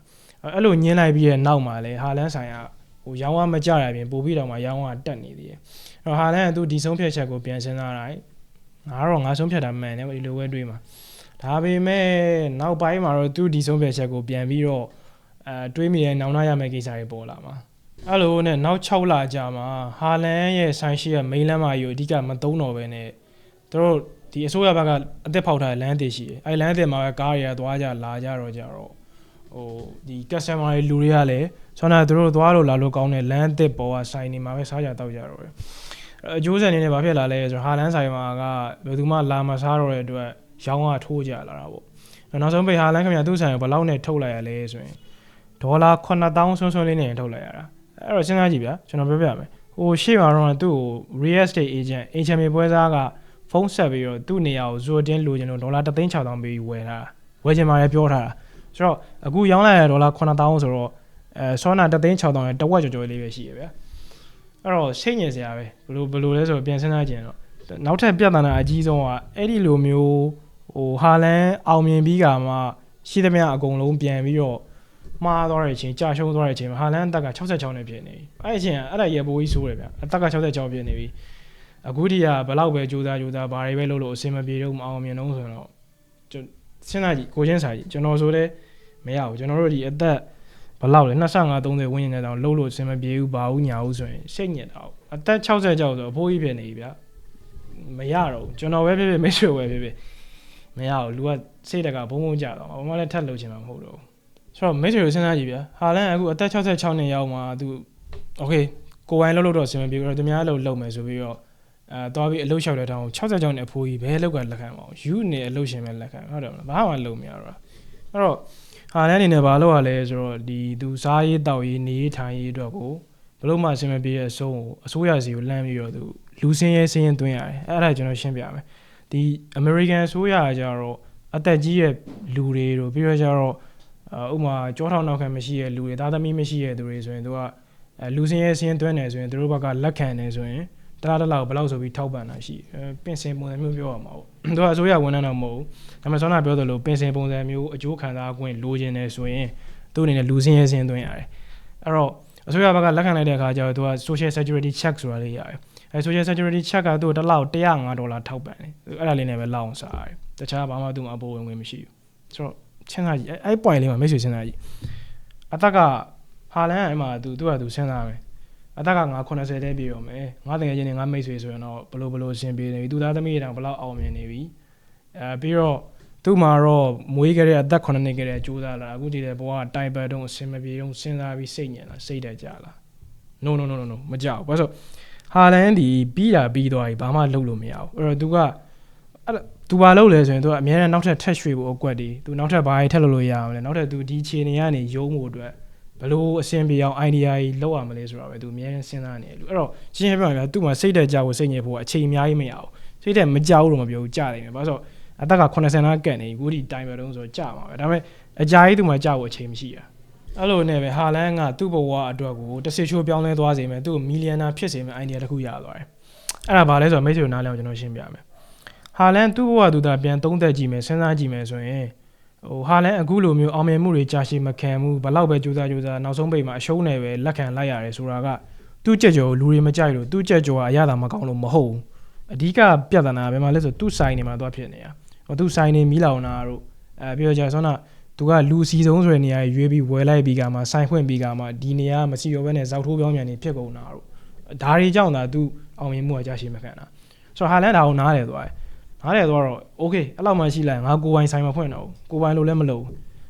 အဲ့လိုညင်းလိုက်ပြီးရဲ့နောက်မှာလဲဟာလန်ဆိုင်ကဟိုရောင်းဝမကြရပြင်ပို့ပြီးတော့မှရောင်းဝတက်နေသေးတယ်အဲ့တော့ဟာလန်ကသူဒီဆုံးဖြတ်ချက်ကိုပြန်စဉ်းစားတာငါတော့ငါဆုံးဖြတ်တာမှန်တယ်ဒီလိုပဲတွေးမှာဒါပေမဲ့နောက်ပိုင်းမှာတော့သူဒီဆုံးဖြတ်ချက်ကိုပြန်ပြီးတော့အဲတွေးမိရဲ့နောင်နာရမယ့်ကိစ္စတွေပေါ်လာမှာ အဲ့လိုနဲ့နောက်6လကြာမှာဟာလန်ရဲ့ဆိုင်ရှိရဲ့မိန်းလမ်းမကြီးကိုအဓိကမသုံးတော့ပဲနဲ့သူတို့ဒီအစိုးရဘက်ကအသက်ဖောက်ထားတဲ့လမ်းအသစ်ရှိတယ်အဲလမ်းအသစ်မှာပဲကားတွေကသွားကြလာကြတော့ကြတော့ဟိုဒီ customer တွေလူတွေကလည်းဆောင်းတာသူတို့သွားလို့လာလို့ကောင်းတဲ့လမ်းအသစ်ပေါ်ကဆိုင်နေမှာပဲစားကြတောက်ကြတော့တယ်အဲ့အကျိုးဆက်အနေနဲ့ဘာဖြစ်လာလဲဆိုတော့ဟာလန်ဆိုင်မှာကဘယ်သူမှလာမစားတော့တဲ့အတွက်ရောင်းကထိုးကြလာတာပေါ့နောက်ဆုံးပိတ်ဟာလန်ခင်ဗျာသူ့ဆိုင်ကိုဘယ်လောက်နဲ့ထုတ်လိုက်ရလဲဆိုရင်ဒေါ်လာ9000ဆွန်းဆွန်းလေးနဲ့ထုတ်လိုက်ရတာ အဲ့တော့စဉ်းစားကြည့်ဗျာကျွန်တော်ပြောပြမယ်ဟိုရှေ့မှာတော့သူ့ကို real estate agent HMA ပွဲစားကဖုန်းဆက်ပြီးတော့သူ့နေရာကိုဇိုတင်းလိုချင်လို့ဒေါ်လာ36000ပေးပြီးဝယ်ထားတာဝယ်ချင်မှလည်းပြောထားတာဆိုတော့အခုရောင်းလိုက်ရဒေါ်လာ9000ဆိုတော့အဲဆောနာ36000ရဲ့တဝက်ကျော်ကျော်လေးပဲရှိရဗျာအဲ့တော့စိတ်ညစ်စရာပဲဘလို့ဘလို့လဲဆိုတော့ပြန်စဉ်းစားကြည့်ရင်တော့နောက်ထပ်ပြဿနာအကြီးဆုံးကအဲ့ဒီလိုမျိုးဟိုဟာလန်အောင်မြင်ပြီးကမှရှိသမျှအကုန်လုံးပြန်ပြီးတော့ မှားသွားတဲ့အချိန်ကြာရှုံးသွားတဲ့အချိန်မှာဟာလန်အသက်က66နဲ့ဖြစ်နေပြီအဲ့ဒီအချိန်ကအဲ့ဒါရေပိုးကြီးဆိုးတယ်ဗျအသက်က66ဖြစ်နေပြီအခုထိကဘလောက်ပဲကြိုးစားကြိုးစားဘာတွေပဲလုပ်လို့အဆင်မပြေတော့မအောင်မြင်တော့ဆိုတော့ကျွန်စဉ်းစားကြည့်ကိုချင်းစာကြည့်ကျွန်တော်ဆိုတဲ့မရဘူးကျွန်တော်တို့ဒီအသက်ဘလောက်လဲ25 30ဝန်းကျင်နဲ့တောင်လှုပ်လို့အဆင်မပြေဘူးဘာဘူးညာဘူးဆိုရင်စိတ်ညစ်တာ။အသက်60ကျော်ဆိုအဖိုးကြီးဖြစ်နေပြီဗျာမရတော့ဘူးကျွန်တော်ပဲဖြစ်ဖြစ်မိတ်ဆွေပဲဖြစ်ဖြစ်မရဘူးလူကစိတ်တကဘုံဘုံကြတော့ဘာမှလည်းထပ်လုပ်ချင်မှာမဟုတ်တော့ဘူး ဆိုတော့မိတ်ဆွေကိုစဉ်းစားကြည့်ဗျာဟာလန်အခုအသက်66နှစ်ရောက်မှသူโอเคကိုယ်ပိုင်လှုပ်လို့တော့အဆင်မပြေဘူးတော့သူများလှုပ်လှုပ်မယ်ဆိုပြီးတော့အဲသွားပြီးအလုပ်လျှောက်တဲ့တောင်60ကျော်နဲ့အဖိုးကြီးဘယ်လောက်ကလက်ခံမအောင်ယူနေအလုပ်ရှင်ပဲလက်ခံဟုတ်တယ်မလားဘာမှလုပ်မရတော့အဲ့တော့ဟာလန်အနေနဲ့ဘာလုပ်ရလဲဆိုတော့ဒီသူစားရေးတောက်ရေးနေရေးထိုင်ရေးအတွက်ကိုဘလို့မှအဆင်မပြေတဲ့အဆုံးကိုအစိုးရစီကိုလမ်းပြီးတော့သူလူစင်းရဲစင်းရင်သွင်းရတယ်အဲ့ဒါကျွန်တော်ရှင်းပြမယ်ဒီ American အစိုးရကကြတော့အသက်ကြီးရဲ့လူတွေတို့ပြီးတော့ကြတော့ ဥမာကြောထောင်နောက်ခံမရှိရဲ့လူတွေသားသမီးမရှိရဲ့သူတွေဆိုရင်သူကအဲလူစင်းရဲစင်းသွင်းတယ်ဆိုရင်သူတို့ဘက်ကလက်ခံတယ်ဆိုရင်တလားတလားကိုဘယ်လောက်ဆိုပြီးထောက်ပံ့တာရှိပင်စင်ပုံစံမျိုးပြောရမှာပေါ့သူကအစိုးရဝန်ထမ်းတော့မဟုတ်ဘူးဒါပေမဲ့ဆောနာပြောသလိုပင်စင်ပုံစံမျိုးအကျိုးခံစား권လိုချင်တယ်ဆိုရင်သူ့အနေနဲ့လူစင်းရဲစင်းသွင်းရတယ်အဲ့တော့အစိုးရဘက်ကလက်ခံလိုက်တဲ့အခါကျတော့သူက social security check ဆိုတာလေးရတယ်အဲ social security check ကသူ့တစ်လောက်105ဒေါ်လာထောက်ပံ့တယ်အဲ့ဒါလေးနဲ့ပဲလောက်အောင်စားရတယ်တခြားဘာမှသူ့မှာအပေါ်ဝင်ဝင်မရှိဘူးဆိုတော့ စဉ်းစားကြည့်အဲ့ point လေးမှာမိတ်ဆွေစဉ်းစားကြည့်အသက်ကဟာလန်အဲ့မှာသူသူ့ဟာသူစဉ်းစားမယ်အသက်ကငါ80တဲပြည့်ရောမယ်ငါတကယ်ချင်းနေငါမိတ်ဆွေဆိုရင်တော့ဘလို့ဘလို့အဆင်ပြေနေပြီသူသားသမီးတောင်ဘလောက်အောင်မြင်နေပြီအဲပြီးတော့သူ့မှာတော့မွေးခဲ့တဲ့အသက်9နှစ်ခဲ့တဲ့ကြိုးစားလာအခုဒီတဲ့ဘဝတိုင်ပတ်တုံးအစင်မပြေတုံးစဉ်းစားပြီးစိတ်ညစ်လာစိတ်တက်ကြလာ no no no no no မကြောက်ဘာလို့ဆိုဟာလန်ဒီပြီးတာပြီးသွားပြီဘာမှလုပ်လို့မရဘူးအဲ့တော့ तू က အဲ့ तू ဘာလုပ်လဲဆိုရင် तू ကအများနဲ့နောက်ထပ်ထက်ရွှေ့ဖို့အကွက်ဒီ तू နောက်ထပ်ဘာကြီးထက်လို့လို့ရအောင်လဲနောက်ထပ် तू ဒီခြေနေကနေယုံဖို့အတွက်ဘလို့အဆင်ပြေအောင် idea ကြီးလောက်ရမလဲဆိုတာပဲ तू အများနဲ့စဉ်းစားနေတယ်လူအဲ့တော့ရှင်းရှင်းပြောရရင် तू မှာစိတ်တက်ကြဖို့စိတ်ညစ်ဖို့အချိန်အများကြီးမရဘူးစိတ်တက်မကြောက်လို့မပြောဘူးကြာနေတယ်ဘာလို့ဆိုအသက်က80နာကတ်နေဘူးဒီတိုင်ပဲတုံးဆိုကြာမှာပဲဒါပေမဲ့အကြာကြီး तू မှာကြာဖို့အချိန်မရှိတာအဲ့လိုနဲ့ပဲဟာလန်ကသူ့ဘဝအတွက်ကိုတစ်စစ်ချိုးပြောင်းလဲသွားစေမယ်သူ့မီလီယံနာဖြစ်စေမယ်အိုင်ဒီယာတစ်ခုရသွားတယ်အဲ့ဒါဘာလဲဆိုတော့မိတ်ဆွေနားလဲအောင်ကျွန်တော်ရှင်းပြမယ် ဟာလန်သူ့ဘဝသူသာပြန်သုံးသက်ကြည့်မယ်စဉ်းစားကြည့်မယ်ဆိုရင်ဟိုဟာလန်အခုလိုမျိုးအောင်မြင်မှုတွေကြာရှည်မခံမှုဘလောက်ပဲကြိုးစားကြိုးစားနောက်ဆုံးပိတ်မှာအရှုံးနယ်ပဲလက်ခံလိုက်ရတယ်ဆိုတာကသူ့ကြက်ကြော်လူတွေမကြိုက်လို့သူ့ကြက်ကြော်ကအရသာမကောင်းလို့မဟုတ်ဘူးအဓိကပြဿနာဘယ်မှာလဲဆိုသူ့ဆိုင်နေမှာသွားဖြစ်နေတာဟိုသူ့ဆိုင်နေမီးလောင်တာတို့အဲပြီးတော့ကြာဆောနာသူကလူစီဆုံးဆိုတဲ့နေရာရွေးပြီးဝယ်လိုက်ပြီးကမှစိုင်းဖွင့်ပြီးကမှဒီနေရာမစီရောဘဲနဲ့ဇောက်ထိုးပြောင်းပြန်နေဖြစ်ကုန်တာတို့ဒါတွေကြောင့်သာသူအောင်မြင်မှုကကြာရှည်မခံတာဆိုတော့ဟာလန်ဒါကိုနားတယ်သွားတယ် ငါတဲ့သွားတော့ okay အဲ့လောက်မှရှိလိုက်ငါကိုပိုင်ဆိုင်မှာဖွင့်တော့ကိုပိုင်လို့လည်းမလုပ်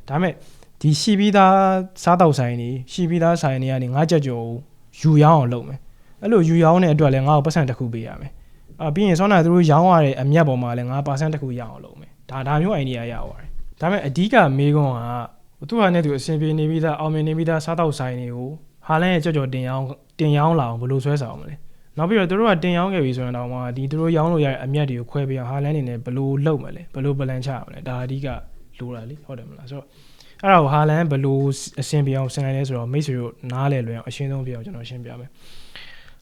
ဒါမဲ့ဒီရှိပြီးသားစားတောက်ဆိုင်နေရှိပြီးသားဆိုင်နေကနေငါကြက်ကြော်ယူရောင်းအောင်လုပ်မယ်အဲ့လိုယူရောင်းတဲ့အတွက်လည်းငါ့ကိုပတ်စံတစ်ခုပေးရမယ်အာပြီးရင်ဆောင်းနာသူတို့ရောင်းရတဲ့အမြတ်ပေါ်မှာလည်းငါပါဆန်တစ်ခုရအောင်လုပ်မယ်ဒါဒါမျိုး idea ရပါတယ်ဒါပေမဲ့အဓိကမေးခွန်းကသူ့ဟာနဲ့သူအဆင်ပြေနေပြီးသားအောင်မြင်နေပြီးသားစားတောက်ဆိုင်တွေကိုဟာလန်ရဲ့ကြော့ကြော့တင်ရောင်းတင်ရောင်းလာအောင်ဘယ်လိုဆွဲဆောင်မလဲ နောက်ပြီးတော့သူတို့ကတင်ရောင်းခဲ့ပြီဆိုရင်တော့မှဒီသူတို့ရောင်းလို့ရတဲ့အမြတ်တွေကိုခွဲပြီးအောင်ဟာလန်နေနဲ့ဘယ်လိုလုပ်မလဲဘယ်လိုပလန်ချမလဲဒါအဓိကလိုတာလေဟုတ်တယ်မလားဆိုတော့အဲ့ဒါကိုဟာလန်ဘယ်လိုအဆင်ပြေအောင်ဆင်နိုင်လဲဆိုတော့မိတ်ဆွေတို့နားလည်လွယ်အောင်အရှင်းဆုံးပြအောင်ကျွန်တော်ရှင်းပြမယ်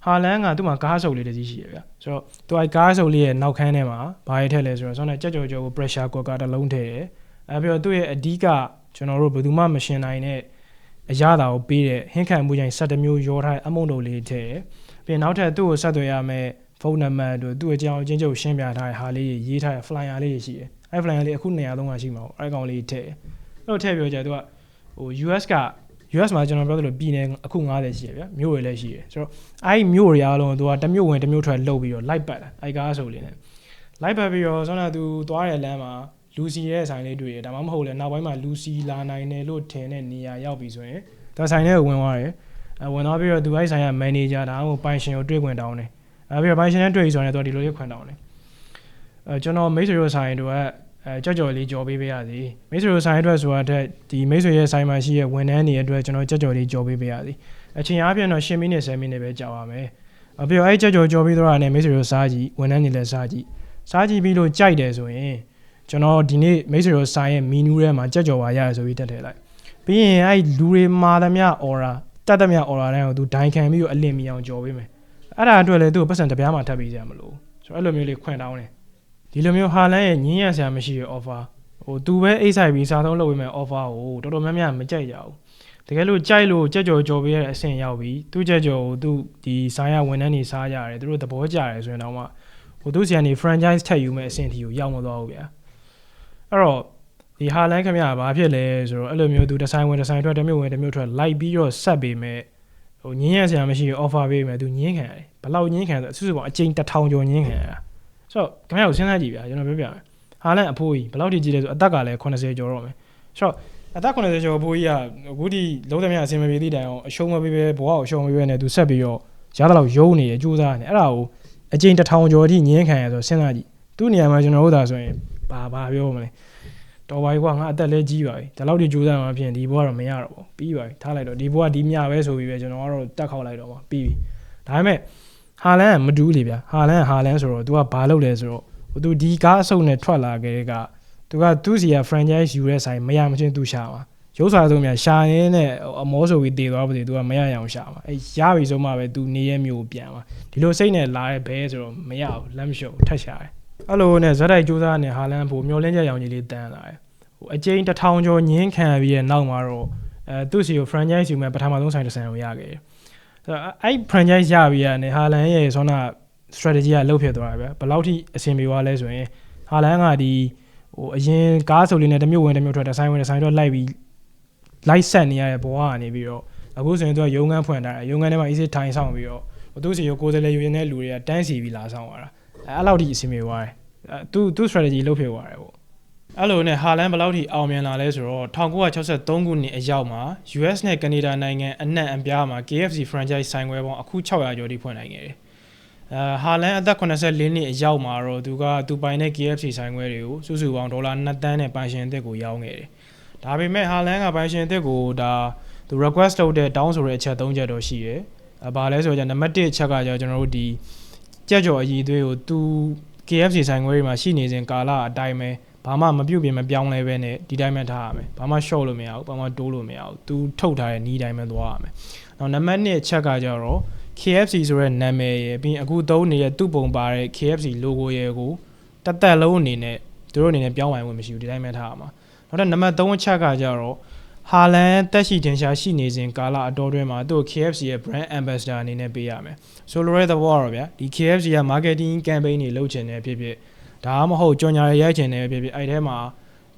ဟာလန်ကသူ့မှာကားဆုပ်လေးတစ်စီးရှိရဗျဆိုတော့သူကကားဆုပ်လေးရဲ့နောက်ခန်းထဲမှာဘာရထက်လဲဆိုတော့ဆောင်းနဲ့ကြက်ကြော်ကြော်ကို pressure cooker တစ်လုံးထည့်တယ်အဲပြီးတော့သူ့ရဲ့အဓိကကျွန်တော်တို့ဘယ်သူမှမရှင်နိုင်တဲ့အရာတာကိုပေးတဲ့ဟင်းခံမှုချိန်17မျိုးရောထားတဲ့အမုံတုပ်လေးထည့် ပြီးနောက်ထပ်သူ့ကိုဆက်သွယ်ရမယ်ဖုန်းနံပါတ်တို့သူ့အကြောင်းအချင်းချုပ်ရှင်းပြထားတဲ့ဟာလေးရေးထားတဲ့ flyer လေးရှိတယ်အဲ flyer လေးအခုနေရာသုံးခါရှိမှာပေါ့အဲကောင်လေးထည့်အဲ့လိုထည့်ပြောကြသူကဟို US က US မှာကျွန်တော်ပြောသလိုပြည်နယ်အခု90ရှိရဗျာမြို့တွေလည်းရှိတယ်ဆိုတော့အဲ့ဒီမြို့တွေအားလုံးသူကတစ်မြို့ဝင်တစ်မြို့ထွက်လှုပ်ပြီးတော့လိုက်ပတ်တာအဲ့ကားဆိုလေးနဲ့လိုက်ပတ်ပြီးတော့ဆောင်းတာသူသွားတဲ့လမ်းမှာလူစီရဲ့ဆိုင်လေးတွေ့ရဒါမှမဟုတ်လဲနောက်ပိုင်းမှာလူစီလာနိုင်တယ်လို့ထင်တဲ့နေရာရောက်ပြီဆိုရင်ဒါဆိုင်ထဲကိုဝင်သွားတယ်အဲ ဝင်သွားပြီးတော့သူအဲ့ဆိုင်ကမန်နေဂျာဒါမှမဟုတ်ပိုင်ရှင်ကိုတွေ့ခွင့်တောင်းတယ်အဲပြီးတော့ဘိုင်ရှင်နဲ့တွေ့ပြီဆိုရင်တော့ဒီလိုလေးခွန်တောင်းတယ်အဲကျွန်တော်မိတ်ဆွေတို့ဆိုင်တို့ကအဲကြောက်ကြော်လေးကြော်ပေးပေးရစီမိတ်ဆွေတို့ဆိုင်အတွက်ဆိုတာတဲ့ဒီမိတ်ဆွေရဲ့ဆိုင်မှာရှိရဲ့ဝန်ထမ်းတွေအတွက်ကျွန်တော်ကြောက်ကြော်လေးကြော်ပေးပေးရစီအချိန်အားဖြင့်တော့10မိနစ်10မိနစ်ပဲကြာပါမယ်အပြီးတော့အဲကြောက်ကြော်ကြော်ပြီးတော့လည်းမိတ်ဆွေတို့စားကြည့်ဝန်ထမ်းတွေလည်းစားကြည့်စားကြည့်ပြီးလို့ကြိုက်တယ်ဆိုရင်ကျွန်တော်ဒီနေ့မိတ်ဆွေတို့ဆိုင်ရဲ့မီနူးထဲမှာကြောက်ကြော်ပါရတယ်ဆိုပြီးတက်ထည့်လိုက်ပြီးရင်အဲလူတွေမာသမျှ aura တတ်သမျှ aura တိုင်းကိုသူဒိုင်ခံပြီးတော့အလင်းမီအောင်ကြော်ပေးမယ်အဲ့ဒါအတွက်လည်းသူ့ကိုပတ်စံတစ်ပြားမှထပ်ပြီးကြမလို့ဆိုတော့အဲ့လိုမျိုးလေးခွင့်တောင်းတယ်ဒီလိုမျိုးဟာလန်ရဲ့ညင်းရဆရာမရှိတဲ့ offer ဟိုသူပဲအိတ်ဆိုင်ပြီးစားသုံးလုပ်ပေးမယ် offer ကိုတော်တော်များများမကြိုက်ကြဘူးတကယ်လို့ကြိုက်လို့ကြက်ကြော်ကြော်ပေးရတဲ့အဆင့်ရောက်ပြီသူ့ကြက်ကြော်ကိုသူဒီစားရဝန်ထမ်းတွေစားကြရတယ်သူတို့သဘောကျတယ်ဆိုရင်တော့မှဟိုသူ့ဆီကနေ franchise ထပ်ယူမဲ့အဆင့်အထိကိုရောက်မသွားဘူးဗျာအဲ့တော့ ဒီဟာလန်ခင်ဗျာဘာဖြစ်လဲဆိုတော့အဲ့လိုမျိုးသူဒီဇိုင်းဝင်ဒီဇိုင်းထွက်တစ်မျိုးဝင်တစ်မျိုးထွက်လိုက်ပြီးတော့ဆက်ပေးမဲ့ဟိုညင်းရဆရာမရှိရင် offer ပေးမယ်သူညင်းခံရတယ်ဘယ်လောက်ညင်းခံလဲဆိုစုစုပေါင်းအချိန်တစ်ထောင်ကျော်ညင်းခံရတာဆိုတော့ခင်ဗျားကိုစဉ်းစားကြည့်ဗျာကျွန်တော်ပြောပြမယ်ဟာလန်အဖိုးကြီးဘယ်လောက်ထိကြီးလဲဆိုအသက်ကလည်း80ကျော်တော့မယ်ဆိုတော့အသက်80ကျော်အဖိုးကြီးကအခုဒီလုံးသမျှအဆင်မပြေသည့်တိုင်အောင်အရှုံးမပေးပဲဘဝကိုအရှုံးမပေးပဲနဲ့သူဆက်ပြီးတော့ရသလောက်ယုံနေရကြိုးစားနေအဲ့ဒါကိုအချိန်တစ်ထောင်ကျော်အထိညင်းခံရဆိုစဉ်းစားကြည့်သူ့နေရာမှာကျွန်တော်တို့သာဆိုရင်ဘာဘာပြောမလဲ တော်ပါပြီကွာငါအသက်လည်းကြီးပါပြီဒါလောက်ထိကြိုးစားမှဖြစ်ရင်ဒီဘဝတော့မရတော့ဘူးပြီးပါပြီထားလိုက်တော့ဒီဘဝဒီမြပဲဆိုပြီးပဲကျွန်တော်ကတော့တက်ခေါက်လိုက်တော့ပါပြီးပြီဒါပေမဲ့ဟာလန်ကမတူးလေဗျာဟာလန်ကဟာလန်ဆိုတော့ तू ကဘာလုပ်လဲဆိုတော့ဟို तू ဒီကားအစုပ်နဲ့ထွက်လာခဲ့တဲ့က तू ကသူ့စီက franchise ယူတဲ့ဆိုင်မရမချင်း तू ရှာပါရုပ်စွာဆုံးများရှာရင်းနဲ့အမောဆိုပြီးတည်သွားပါစေ तू ကမရရအောင်ရှာပါအဲရပြီဆိုမှပဲ तू နေရဲမျိုးကိုပြန်ပါဒီလိုစိတ်နဲ့လာတဲ့ဘဲဆိုတော့မရဘူးလက်မလျှော့ဘူးထက်ရှာတယ် အဲ့လိုနဲ့ဇက်တိုက်စူးစမ်းနေဟာလန်ဖို့မျောလင်းချက်ရောင်ကြီးလေးတန်းလာတယ်ဟိုအကျိန်းတစ်ထောင်ကျော်ညင်းခံပြီးရဲ့နောက်မှာတော့အဲသူ့စီကို franchise ယူမဲ့ပထမဆုံးဆိုင်တစ်ဆိုင်ကိုရခဲ့တယ်ဆိုတော့အဲ့ franchise ရပြီးရနေဟာလန်ရဲ့ဆောနာ strategy ကလုတ်ဖြစ်သွားတယ်ဗျဘယ်လောက်ထိအဆင်ပြေသွားလဲဆိုရင်ဟာလန်ကဒီဟိုအရင်ကားဆိုလေးနဲ့တစ်မျိုးဝင်တစ်မျိုးထွက်တစ်ဆိုင်ဝင်တစ်ဆိုင်တော့လိုက်ပြီးလိုက်ဆက်နေရတဲ့ဘဝကနေပြီးတော့အခုဆိုရင်သူကရုံငန်းဖွင့်ထားတယ်ရုံငန်းထဲမှာ easy ထိုင်ဆောင်ပြီးတော့ဟိုသူ့စီကိုကိုယ်စလဲယူရတဲ့လူတွေကတန်းစီပြီးလာဆောင်သွားတာ အဲအဲ့လောက်ထိအဆင်ပြေသွားတယ်အဲသူသူ strategy လုတ်ဖြစ်သွားတယ်ပေါ့အဲ့လိုနဲ့ဟာလန်ဘယ်လောက်ထိအောင်မြင်လာလဲဆိုတော့1963ခုနှစ်အရောက်မှာ US နဲ့ကနေဒါနိုင်ငံအနှံ့အပြားမှာ KFC franchise ဆိုင်ခွဲပေါင်းအခု600ကျော်ထိဖွင့်နိုင်ခဲ့တယ်။အဲဟာလန်အသက်84နှစ်အရောက်မှာတော့သူကသူပိုင်တဲ့ KFC ဆိုင်ခွဲတွေကိုစုစုပေါင်းဒေါ်လာ2တန်းနဲ့ပိုင်ရှင်အသစ်ကိုရောင်းခဲ့တယ်။ဒါပေမဲ့ဟာလန်ကပိုင်ရှင်အသစ်ကိုဒါသူ request လုပ်တဲ့ down ဆိုတဲ့အချက်၃ချက်တော့ရှိတယ်။အဲဘာလဲဆိုတော့နံပါတ်1အချက်ကကျကျွန်တော်တို့ဒီ ကြက်ကြော်အည်သွေးကိုသူ KFC ဆိုင်ခွဲတွေမှာရှိနေစဉ်ကာလအတိုင်းပဲဘာမှမပြုတ်ပြင်မပြောင်းလဲပဲနဲ့ဒီတိုင်းပဲထားရမယ်ဘာမှ short လို့မရဘူးဘာမှတိုးလို့မရဘူးသူထုတ်ထားတဲ့နီးတိုင်းပဲသွားရမယ်နောက်နံပါတ်1အချက်ကကြတော့ KFC ဆိုတဲ့နာမည်ရယ်ပြီးအခုသုံးနေတဲ့သူ့ပုံပါတဲ့ KFC logo ရယ်ကိုတသက်လုံးအနေနဲ့သူတို့အနေနဲ့ပြောင်းဝင်ဝင်မရှိဘူးဒီတိုင်းပဲထားရမှာနောက်တော့နံပါတ်3အချက်ကကြတော့ ဟာလန်တက်ရှိတင်ရှားရှိနေစဉ်ကာလအတော်တွင်းမှာသူ့ KFC ရဲ့ brand ambassador အနေနဲ့ပေးရမယ်ဆိုလိုတဲ့သဘောကတော့ဗျာဒီ KFC က marketing campaign တွေလုပ်ချင်တယ်ဖြစ်ဖြစ်ဒါမှမဟုတ်ကြော်ညာရရိုက်ချင်တယ်ဖြစ်ဖြစ်အဲ့ထဲမှာ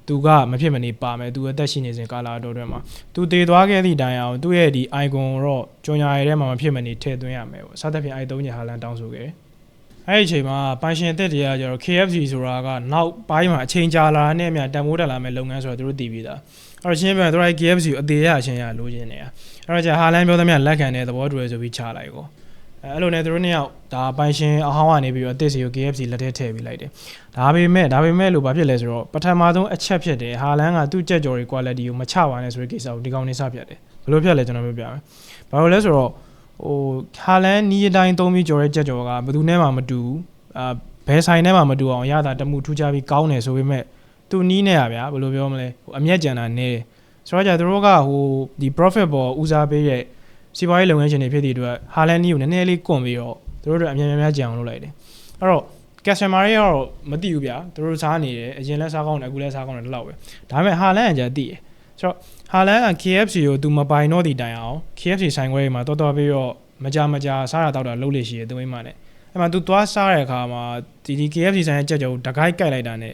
သူကမဖြစ်မနေပါမယ်သူအသက်ရှိနေစဉ်ကာလအတော်တွင်းမှာသူတည်သွားခဲ့သည့်တိုင်အောင်သူ့ရဲ့ဒီ icon တော့ကြော်ညာရထဲမှာမဖြစ်မနေထည့်သွင်းရမယ်ပေါ့စသဖြင့်အဲ့သုံးချက်ဟာလန်တောင်းဆိုခဲ့အဲ့ဒီအချိန်မှာပိုင်ရှင်အသက်တွေကကျတော့ KFC ဆိုတာကနောက်ပိုင်းမှာအချိန်ကြာလာတဲ့နဲ့အမျှတန်ဖိုးတက်လာမဲ့လုပ်ငန်းဆိုတော့သူတို့တည်ပြီးသားအဲ့ တော့ရှင်းပြတော့ KFC ကိုအသေးရအချင်းရလိုချင်နေတာအဲ့တော့じゃဟာလန်ပြောသမျှလက်ခံတဲ့သဘောတူရဆိုပြီးချလိုက်ကိုအဲအဲ့လိုနဲ့သူတို့နှစ်ယောက်ဒါပိုင်ရှင်အဟောင်းကနေပြီးတော့အသစ်စီကို KFC လက်ထဲထည့်ပြီးလိုက်တယ်ဒါပေမဲ့ဒါပေမဲ့လို့ဘာဖြစ်လဲဆိုတော့ပထမဆုံးအချက်ဖြစ်တယ်ဟာလန်ကသူ့ကြက်ကြော်တွေ quality ကိုမချပါနဲ့ဆိုတဲ့ကိစ္စကိုဒီကောင်နေစပြတ်တယ်ဘယ်လိုဖြစ်လဲကျွန်တော်ပြောပြမယ်ဘာလို့လဲဆိုတော့ဟိုဟာလန်နီးအတိုင်းသုံးပြီးကြော်တဲ့ကြက်ကြော်ကဘယ်သူနဲ့မှမတူဘူးအာဘယ်ဆိုင်နဲ့မှမတူအောင်ရတာတမှုထူးခြားပြီးကောင်းတယ်ဆိုပေမဲ့ သူနီးနေရဗျာဘယ်လိုပြောမလဲဟိုအမျက်ကြံတာနေတယ်ဆိုတော့ကြသူတို့ကဟိုဒီ profit ပေါ်ဦးစားပေးတဲ့စီးပွားရေးလုပ်ငန်းရှင်တွေဖြစ်တဲ့အတွက်ဟာလန်နီးကိုနည်းနည်းလေးကွန်ပြီးတော့သူတို့တို့အများများများကြံအောင်လုပ်လိုက်တယ်အဲ့တော့ customer တွေကတော့မသိဘူးဗျာသူတို့စားနေတယ်အရင်လဲစားကောင်းတယ်အခုလဲစားကောင်းတယ်ဒီလောက်ပဲဒါပေမဲ့ဟာလန်ကကြာသိတယ်ဆိုတော့ဟာလန်က KFC ကိုသူမပိုင်တော့ဒီတိုင်အောင် KFC ဆိုင်ခွဲမှာတော်တော်ပြီးတော့မကြမကြစားတာတောက်တာလုပ်လို့ရှိတယ်သူမိမနဲ့အဲ့မှာ तू သွားစားတဲ့အခါမှာဒီဒီ KFC ဆိုင်ရဲ့ကြက်ကြော်တကိုက်ကြိုက်လိုက်တာနဲ့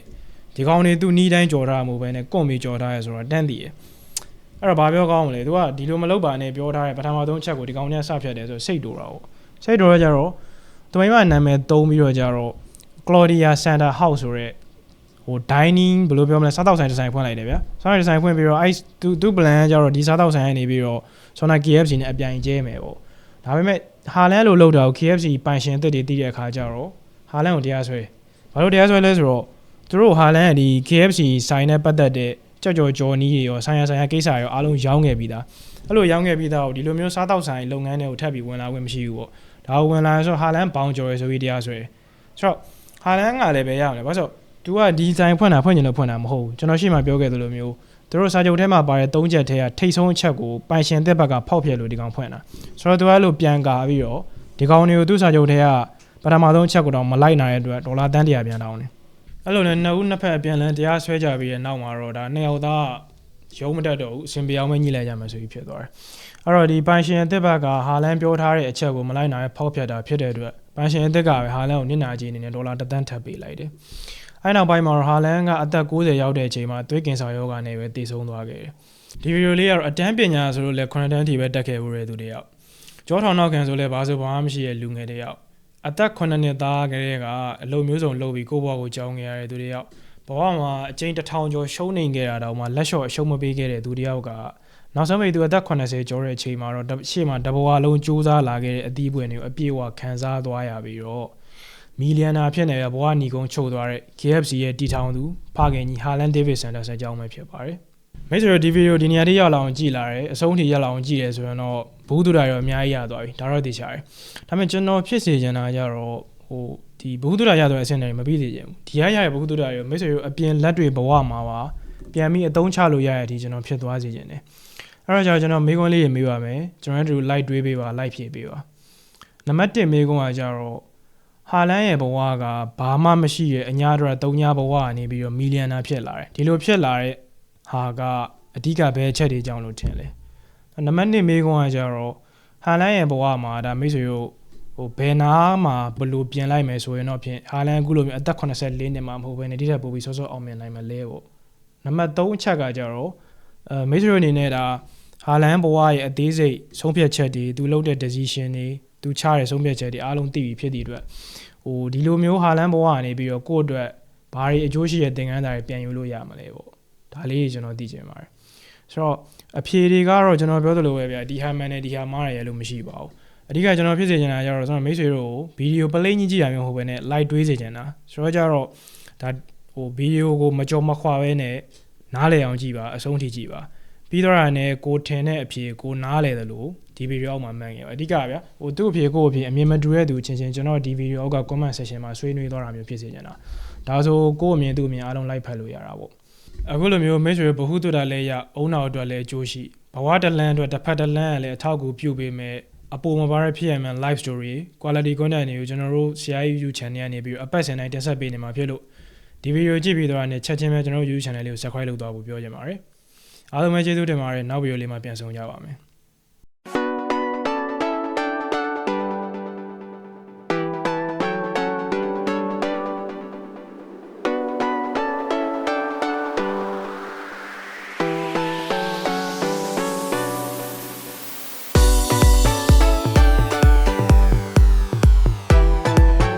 ဒီကောင်တွေ तू နီးတိုင်းကြော်ထားမှာမဟုတ်ဘဲနဲ့ကွန်ပြီးကြော်ထားရဲဆိုတော့တန်းတည်ရအဲ့တော့ဘာပြောကောင်းမလဲ तू ကဒီလိုမလုပ်ပါနဲ့ပြောထားတဲ့ပထမဆုံးချက်ကိုဒီကောင်တွေကစဖြတ်တယ်ဆိုစိတ်တူတာပေါ့စိတ်တူတော့ကြတော့သူမိမနာမည်သုံးပြီးတော့ကြတော့ Claudia Santa House ဆိုတဲ့ဟို dining ဘယ်လိုပြောမလဲစားတောက်ဆိုင်ဒီဇိုင်းဖွင့်လိုက်တယ်ဗျာစားတောက်ဒီဇိုင်းဖွင့်ပြီးတော့အဲသူသူ plan ကကြတော့ဒီစားတောက်ဆိုင်ကနေပြီးတော့ Sona KFC နဲ့အပြိုင်ကျဲမယ်ပေါ့ဒါပေမဲ့ဟာလန်လိုလောက်တာကို KFC ပိုင်ရှင်အသစ်တွေတည်တဲ့အခါကျတော့ဟာလန်ကိုတရားစွဲဘာလို့တရားစွဲလဲဆိုတော့ သူတို့ဟာလန်ကဒီ KFC ဆိုင်နဲ့ပတ်သက်တဲ့ကြောက်ကြော်ကြော်နီးတွေရောဆိုင်ရဆိုင်ရကိစ္စတွေရောအားလုံးရောင်းခဲ့ပြီးသားအဲ့လိုရောင်းခဲ့ပြီးသားကိုဒီလိုမျိုးစားတောက်ဆိုင်လုပ်ငန်းတွေကိုထပ်ပြီးဝင်လာခွင့်မရှိဘူးပေါ့ဒါကိုဝင်လာဆိုဟာလန်ဘောင်ကြော်ရယ်ဆိုပြီးတရားစွဲဆိုတော့ဟာလန်ကလည်းပဲရအောင်လေဘာလို့ဆို तू ကဒီဇိုင်းဖွင့်တာဖွင့်ကျင်လို့ဖွင့်တာမဟုတ်ဘူးကျွန်တော်ရှေ့မှာပြောခဲ့သလိုမျိုးသူတို့စာချုပ်ထဲမှာပါတဲ့၃ချက်ထဲကထိတ်ဆုံးအချက်ကိုပိုင်ရှင်သက်ဘက်ကဖောက်ဖျက်လို့ဒီကောင်ဖွင့်တာဆိုတော့ तू အဲ့လိုပြန်ကာပြီးတော့ဒီကောင်တွေကိုသူ့စာချုပ်ထဲကပထမဆုံးအချက်ကိုတော့မလိုက်နိုင်တဲ့အတွက်ဒေါ်လာတန်းတရာပြန်တောင်းတယ် အဲ့လိုနဲ့နှစ်ဦးနှစ်ဖက်အပြန်လန်းတရားဆွဲကြပြီးတဲ့နောက်မှာတော့ဒါနှစ်ယောက်သားရုံးမတက်တော့ဘူးအစင်ပြောင်းမညှိလိုက်ကြမယ်ဆိုပြီးဖြစ်သွားတယ်အဲ့တော့ဒီပိုင်ရှင်အသက်ဘက်ကဟာလန်ပြောထားတဲ့အချက်ကိုမလိုက်နိုင်ဖောက်ဖျက်တာဖြစ်တဲ့အတွက်ပိုင်ရှင်အသက်ကပဲဟာလန်ကိုနစ်နာကြီးအနေနဲ့ဒေါ်လာတစ်သန်းထပ်ပေးလိုက်တယ်အဲ့နောက်ပိုင်းမှာတော့ဟာလန်ကအသက်60ရောက်တဲ့အချိန်မှာသွေးကင်ဆာရောဂါနဲ့ပဲတည်ဆုံးသွားခဲ့တယ်ဒီဗီဒီယိုလေးကတော့အတန်းပညာဆိုလို့လဲ9တန်းထိပဲတက်ခဲ့ဦးတဲ့သူတယောက်ကျောထောင်နောက်ခံဆိုလဲဘာဆိုဘာမှမရှိတဲ့လူငယ်တယောက် အသက်9နှစ်သားကလေးကအလုပ်မျိုးစုံလုပ်ပြီးကိုယ့်ဘဝကိုကြောင်းခဲ့ရတဲ့သူတယောက်ဘဝမှာအကျဉ်တစ်ထောင်ကျော်ရှုံးနေခဲ့တာတော့မှလက်လျှော့အရှုံးမပေးခဲ့တဲ့သူတယောက်ကနောက်ဆုံးပိသူအသက်80ကျော်တဲ့အချိန်မှာတော့ရှေ့မှာတဘဝလုံးစူးစမ်းလာခဲ့တဲ့အသီးပွင့်တွေကိုအပြည့်အဝခံစားသွားရပြီးတော့မီလီယံနာဖြစ်နေတဲ့ဘဝညီကုန်းချုပ်သွားတဲ့ KFC ရဲ့တီထောင်သူဖခင်ကြီးဟာလန်ဒေးဗစ်ဆန်ဒါဆန်အကြောင်းပဲဖြစ်ပါတယ်မိတ်ဆွေတို့ဒီဗီဒီယိုဒီနေရာထိရောက်လာအောင်ကြည့်လာတယ်အဆုံးထိရောက်လာအောင်ကြည့်တယ်ဆိုရင်တော့ ဘူးသူတာရောအများကြီးရသွားပြီဒါတော့သိချတယ်ဒါပေမဲ့ကျွန်တော်ဖြစ်စေချင်တာကြတော့ဟိုဒီဘူးသူတာရသွားတဲ့အဆင့်တွေမပြီးသေးချင်ဘူးဒီရရရဲ့ဘူးသူတာရောမိတ်ဆွေတို့အပြင်လက်တွေဘဝမှာပါပြန်ပြီးအသုံးချလို့ရရတဲ့အထိကျွန်တော်ဖြစ်သွားစေချင်တယ်အဲ့တော့ကျွန်တော်မေးခွန်းလေးတွေမေးပါမယ်ကျွန်တော်တို့ light တွေးပေးပါ light ဖြည့်ပေးပါနံပါတ်1မေးခွန်းကကြတော့ဟာလန်ရဲ့ဘဝကဘာမှမရှိရဲ့အညာတော့တုံညာဘဝကနေပြီးတော့မီလီယံနာဖြစ်လာတယ်ဒီလိုဖြစ်လာတဲ့ဟာကအဓိကဘယ်အချက်တွေကြောင့်လို့ထင်လဲ နံပါတ်2မေးခွန်းကကြတော့ဟာလန်ရဲ့ဘဝမှာဒါမိတ်ဆွေတို့ဟိုဘယ်နာမှာဘလို့ပြင်လိုက်မယ်ဆိုရင်တော့ဖြင့်ဟာလန်အခုလိုမျိုးအသက်84နှစ်မှာမဟုတ်ဘဲနဲ့ဒီထက်ပိုပြီးစောစောအောင်မြင်နိုင်မလဲပေါ့နံပါတ်3အချက်ကကြတော့အဲမိတ်ဆွေအနေနဲ့ဒါဟာလန်ဘဝရဲ့အသေးစိတ်ဆုံးဖြတ်ချက်တွေသူလုပ်တဲ့ decision တွေသူချတဲ့ဆုံးဖြတ်ချက်တွေအားလုံးသိပြီးဖြစ်တဲ့အတွက်ဟိုဒီလိုမျိုးဟာလန်ဘဝကနေပြီးတော့ကိုယ့်အတွက်ဘာတွေအကျိုးရှိတဲ့သင်ခန်းစာတွေပြန်ယူလို့ရမှာလဲပေါ့ဒါလေးကျွန်တော်သိချင်ပါတယ်ဆိုတော့ အဖြေတွေကတော့ကျွန်တော်ပြောသလိုပဲဗျာဒီဟာမှန်တယ်ဒီဟာမှားတယ်ရလို့မရှိပါဘူးအဓိကကျွန်တော်ဖြစ်စေချင်တာကြတော့ကျွန်တော်မိတ်ဆွေတို့ကိုဗီဒီယိုပလိန်းကြီးကြည့်ရမျိုးဟုတ်ပဲနဲ့ live တွေးစေချင်တာဆိုတော့ကြတော့ဒါဟိုဗီဒီယိုကိုမကြော်မခွာပဲနဲ့နားလည်အောင်ကြည့်ပါအဆုံးထိကြည့်ပါပြီးတော့ရနဲ့ကိုထင်တဲ့အဖြေကိုနားလည်တယ်လို့ဒီဗီဒီယိုအောက်မှာမှန်ခဲ့ပါအဓိကဗျာဟိုသူ့အဖြေကိုအဖြေအမြင်မတူတဲ့သူချင်းချင်းကျွန်တော်ဒီဗီဒီယိုအောက်က comment section မှာဆွေးနွေးသွားတာမျိုးဖြစ်စေချင်တာဒါဆိုကိုယ့်အမြင်သူ့အမြင်အားလုံးလိုက်ဖတ်လို့ရတာပေါ့ အခုလိုမျိုးမိတ်ဆွေဘ ഹു တုတာလဲရအုံနောက်အတွက်လဲအကျိုးရှိဘဝတလန်းအတွက်တစ်ဖက်တလန်းကလည်းအထောက်အကူပြုပေးမယ်အပေါ်မှာပါရဖြစ်ရမယ် live story quality content တွေကိုကျွန်တော်တို့ CI YouTube channel ကနေပြီးအပတ်စဉ်တိုင်းတင်ဆက်ပေးနေမှာဖြစ်လို့ဒီဗီဒီယိုကြည့်ပြီးတော့လည်းချက်ချင်းပဲကျွန်တော်တို့ YouTube channel လေးကို subscribe လုပ်သွားဖို့ပြောချင်ပါတယ်အားလုံးပဲကျေးဇူးတင်ပါတယ်နောက်ဗီဒီယိုလေးမှာပြန်ဆုံကြပါမယ်